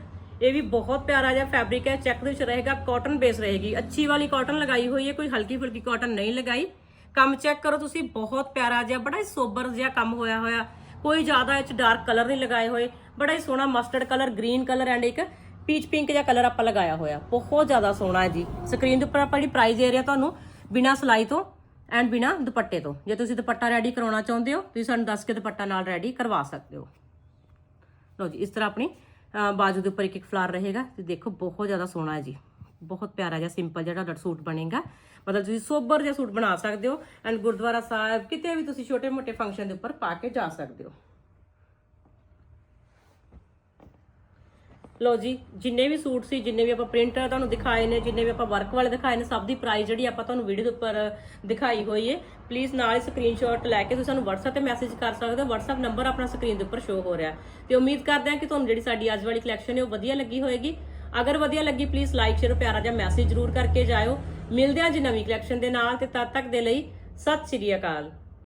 ਇਹ ਵੀ ਬਹੁਤ ਪਿਆਰਾ ਜਿਹਾ ਫੈਬਰਿਕ ਹੈ। ਚੈੱਕ ਦੇ ਵਿੱਚ ਰਹੇਗਾ ਕਾਟਨ ਬੇਸ ਰਹੇਗੀ। ਅੱਛੀ ਵਾਲੀ ਕਾਟਨ ਲਗਾਈ ਹੋਈ ਹੈ, ਕੋਈ ਹਲਕੀ ਫੁਲਕੀ ਕਾਟਨ ਨਹੀਂ ਲਗਾਈ। ਕੰਮ ਚੈੱਕ ਕਰੋ ਤੁਸੀਂ, ਬਹੁਤ ਪਿਆਰਾ ਜਿਹਾ, ਬੜਾ ਹੀ ਸੋਬਰ ਜਿਹਾ ਕੰਮ ਹੋਇਆ ਹੋਇਆ। ਕੋਈ ਜ਼ਿਆਦਾ ਇਹ ਚ ਡਾਰਕ ਕਲਰ ਨਹੀਂ ਲਗਾਏ ਹੋਏ, ਬੜਾ ਹੀ ਸੋਹਣਾ mustard colour green colour and ਇੱਕ ਪੀਚ ਪਿੰਕ ਜਿਹਾ ਕਲਰ ਆਪਾਂ ਲਗਾਇਆ ਹੋਇਆ। ਬਹੁਤ ਜ਼ਿਆਦਾ ਸੋਹਣਾ ਹੈ ਜੀ। ਸਕਰੀਨ ਦੇ ਉੱਪਰ ਆਪਾਂ ਜਿਹੜੀ ਪ੍ਰਾਈਸ ਦੇ ਰਿਹਾ ਤੁਹਾਨੂੰ ਬਿਨਾ ਸਲਾਈ ਤੋਂ ਐਂਡ ਬਿਨਾ ਦੁਪੱਟੇ ਤੋਂ, ਜੇ ਤੁਸੀਂ ਦੁਪੱਟਾ ਰੈਡੀ ਕਰਾਉਣਾ ਚਾਹੁੰਦੇ ਹੋ, ਤੁਸੀਂ ਸਾਨੂੰ ਦੱਸ ਕੇ ਦੁਪੱਟਾ ਨਾਲ ਰੈਡੀ ਕਰਵਾ ਸਕਦੇ ਹੋ। ਲਓ ਜੀ, ਇਸ ਤਰ੍ਹਾਂ ਆਪਣੀ ਬਾਜੂ ਦੇ ਉੱਪਰ ਇੱਕ ਇੱਕ ਫਲਾਰ ਰਹੇਗਾ ਤੇ ਦੇਖੋ ਬਹੁਤ ਜ਼ਿਆਦਾ ਸੋਹਣਾ ਹੈ ਜੀ। ਬਹੁਤ ਪਿਆਰਾ ਜਿਹਾ ਸਿੰਪਲ ਜਿਹੜਾ ਤੁਹਾਡਾ ਸੂਟ ਬਣੇਗਾ। ਮਤਲਬ ਤੁਸੀਂ ਸੋਬਰ ਜਿਹਾ ਸੂਟ ਬਣਾ ਸਕਦੇ ਹੋ ਐਂਡ ਗੁਰਦੁਆਰਾ ਸਾਹਿਬ ਕਿਤੇ ਵੀ ਤੁਸੀਂ ਛੋਟੇ ਮੋਟੇ ਫੰਕਸ਼ਨ ਦੇ ਉੱਪਰ ਪਾ ਕੇ ਜਾ ਸਕਦੇ ਹੋ। ਲਓ ਜੀ, ਜਿੰਨੇ ਵੀ ਸੂਟ ਸੀ, ਜਿੰਨੇ ਵੀ ਆਪਾਂ ਪ੍ਰਿੰਟ ਤੁਹਾਨੂੰ ਦਿਖਾਏ ਨੇ, ਜਿੰਨੇ ਵੀ ਆਪਾਂ ਵਰਕ ਵਾਲੇ ਦਿਖਾਏ ਨੇ, ਸਭ ਦੀ ਪ੍ਰਾਈਸ ਜਿਹੜੀ ਆਪਾਂ ਤੁਹਾਨੂੰ ਵੀਡੀਓ ਦੇ ਉੱਪਰ ਦਿਖਾਈ ਹੋਈ ਹੈ ਪਲੀਜ਼ ਨਾਲ ਹੀ ਸਕਰੀਨਸ਼ਾਟ ਲੈ ਕੇ ਤੁਸੀਂ ਸਾਨੂੰ WhatsApp ਤੇ ਮੈਸੇਜ ਕਰ ਸਕਦੇ ਹੋ। WhatsApp ਨੰਬਰ ਆਪਣਾ ਸਕਰੀਨ ਦੇ ਉੱਪਰ ਸ਼ੋ ਹੋ ਰਿਹਾ। ਤੇ ਉਮੀਦ ਕਰਦੇ ਹਾਂ ਕਿ ਤੁਹਾਨੂੰ ਜਿਹੜੀ ਸਾਡੀ ਅੱਜ ਵਾਲੀ ਕਲੈਕਸ਼ਨ ਹੈ ਉਹ ਵਧੀਆ ਲੱਗੀ ਹੋਏਗੀ। ਅਗਰ ਵਧੀਆ ਲੱਗੀ ਪਲੀਜ਼ ਲਾਈਕ ਸ਼ੇਅਰ ਪਿਆਰਾ ਜਿਹਾ ਮੈਸੇਜ ਜ਼ਰੂਰ ਕਰਕੇ ਜਾਇਓ। ਮਿਲਦੇ ਹਾਂ ਜੀ ਨਵੀਂ ਕਲੈਕਸ਼ਨ ਦੇ ਨਾਲ ਤੇ ਤਦ ਤੱਕ ਦੇ ਲਈ ਸਤਿ ਸ਼੍ਰੀ ਅਕਾਲ।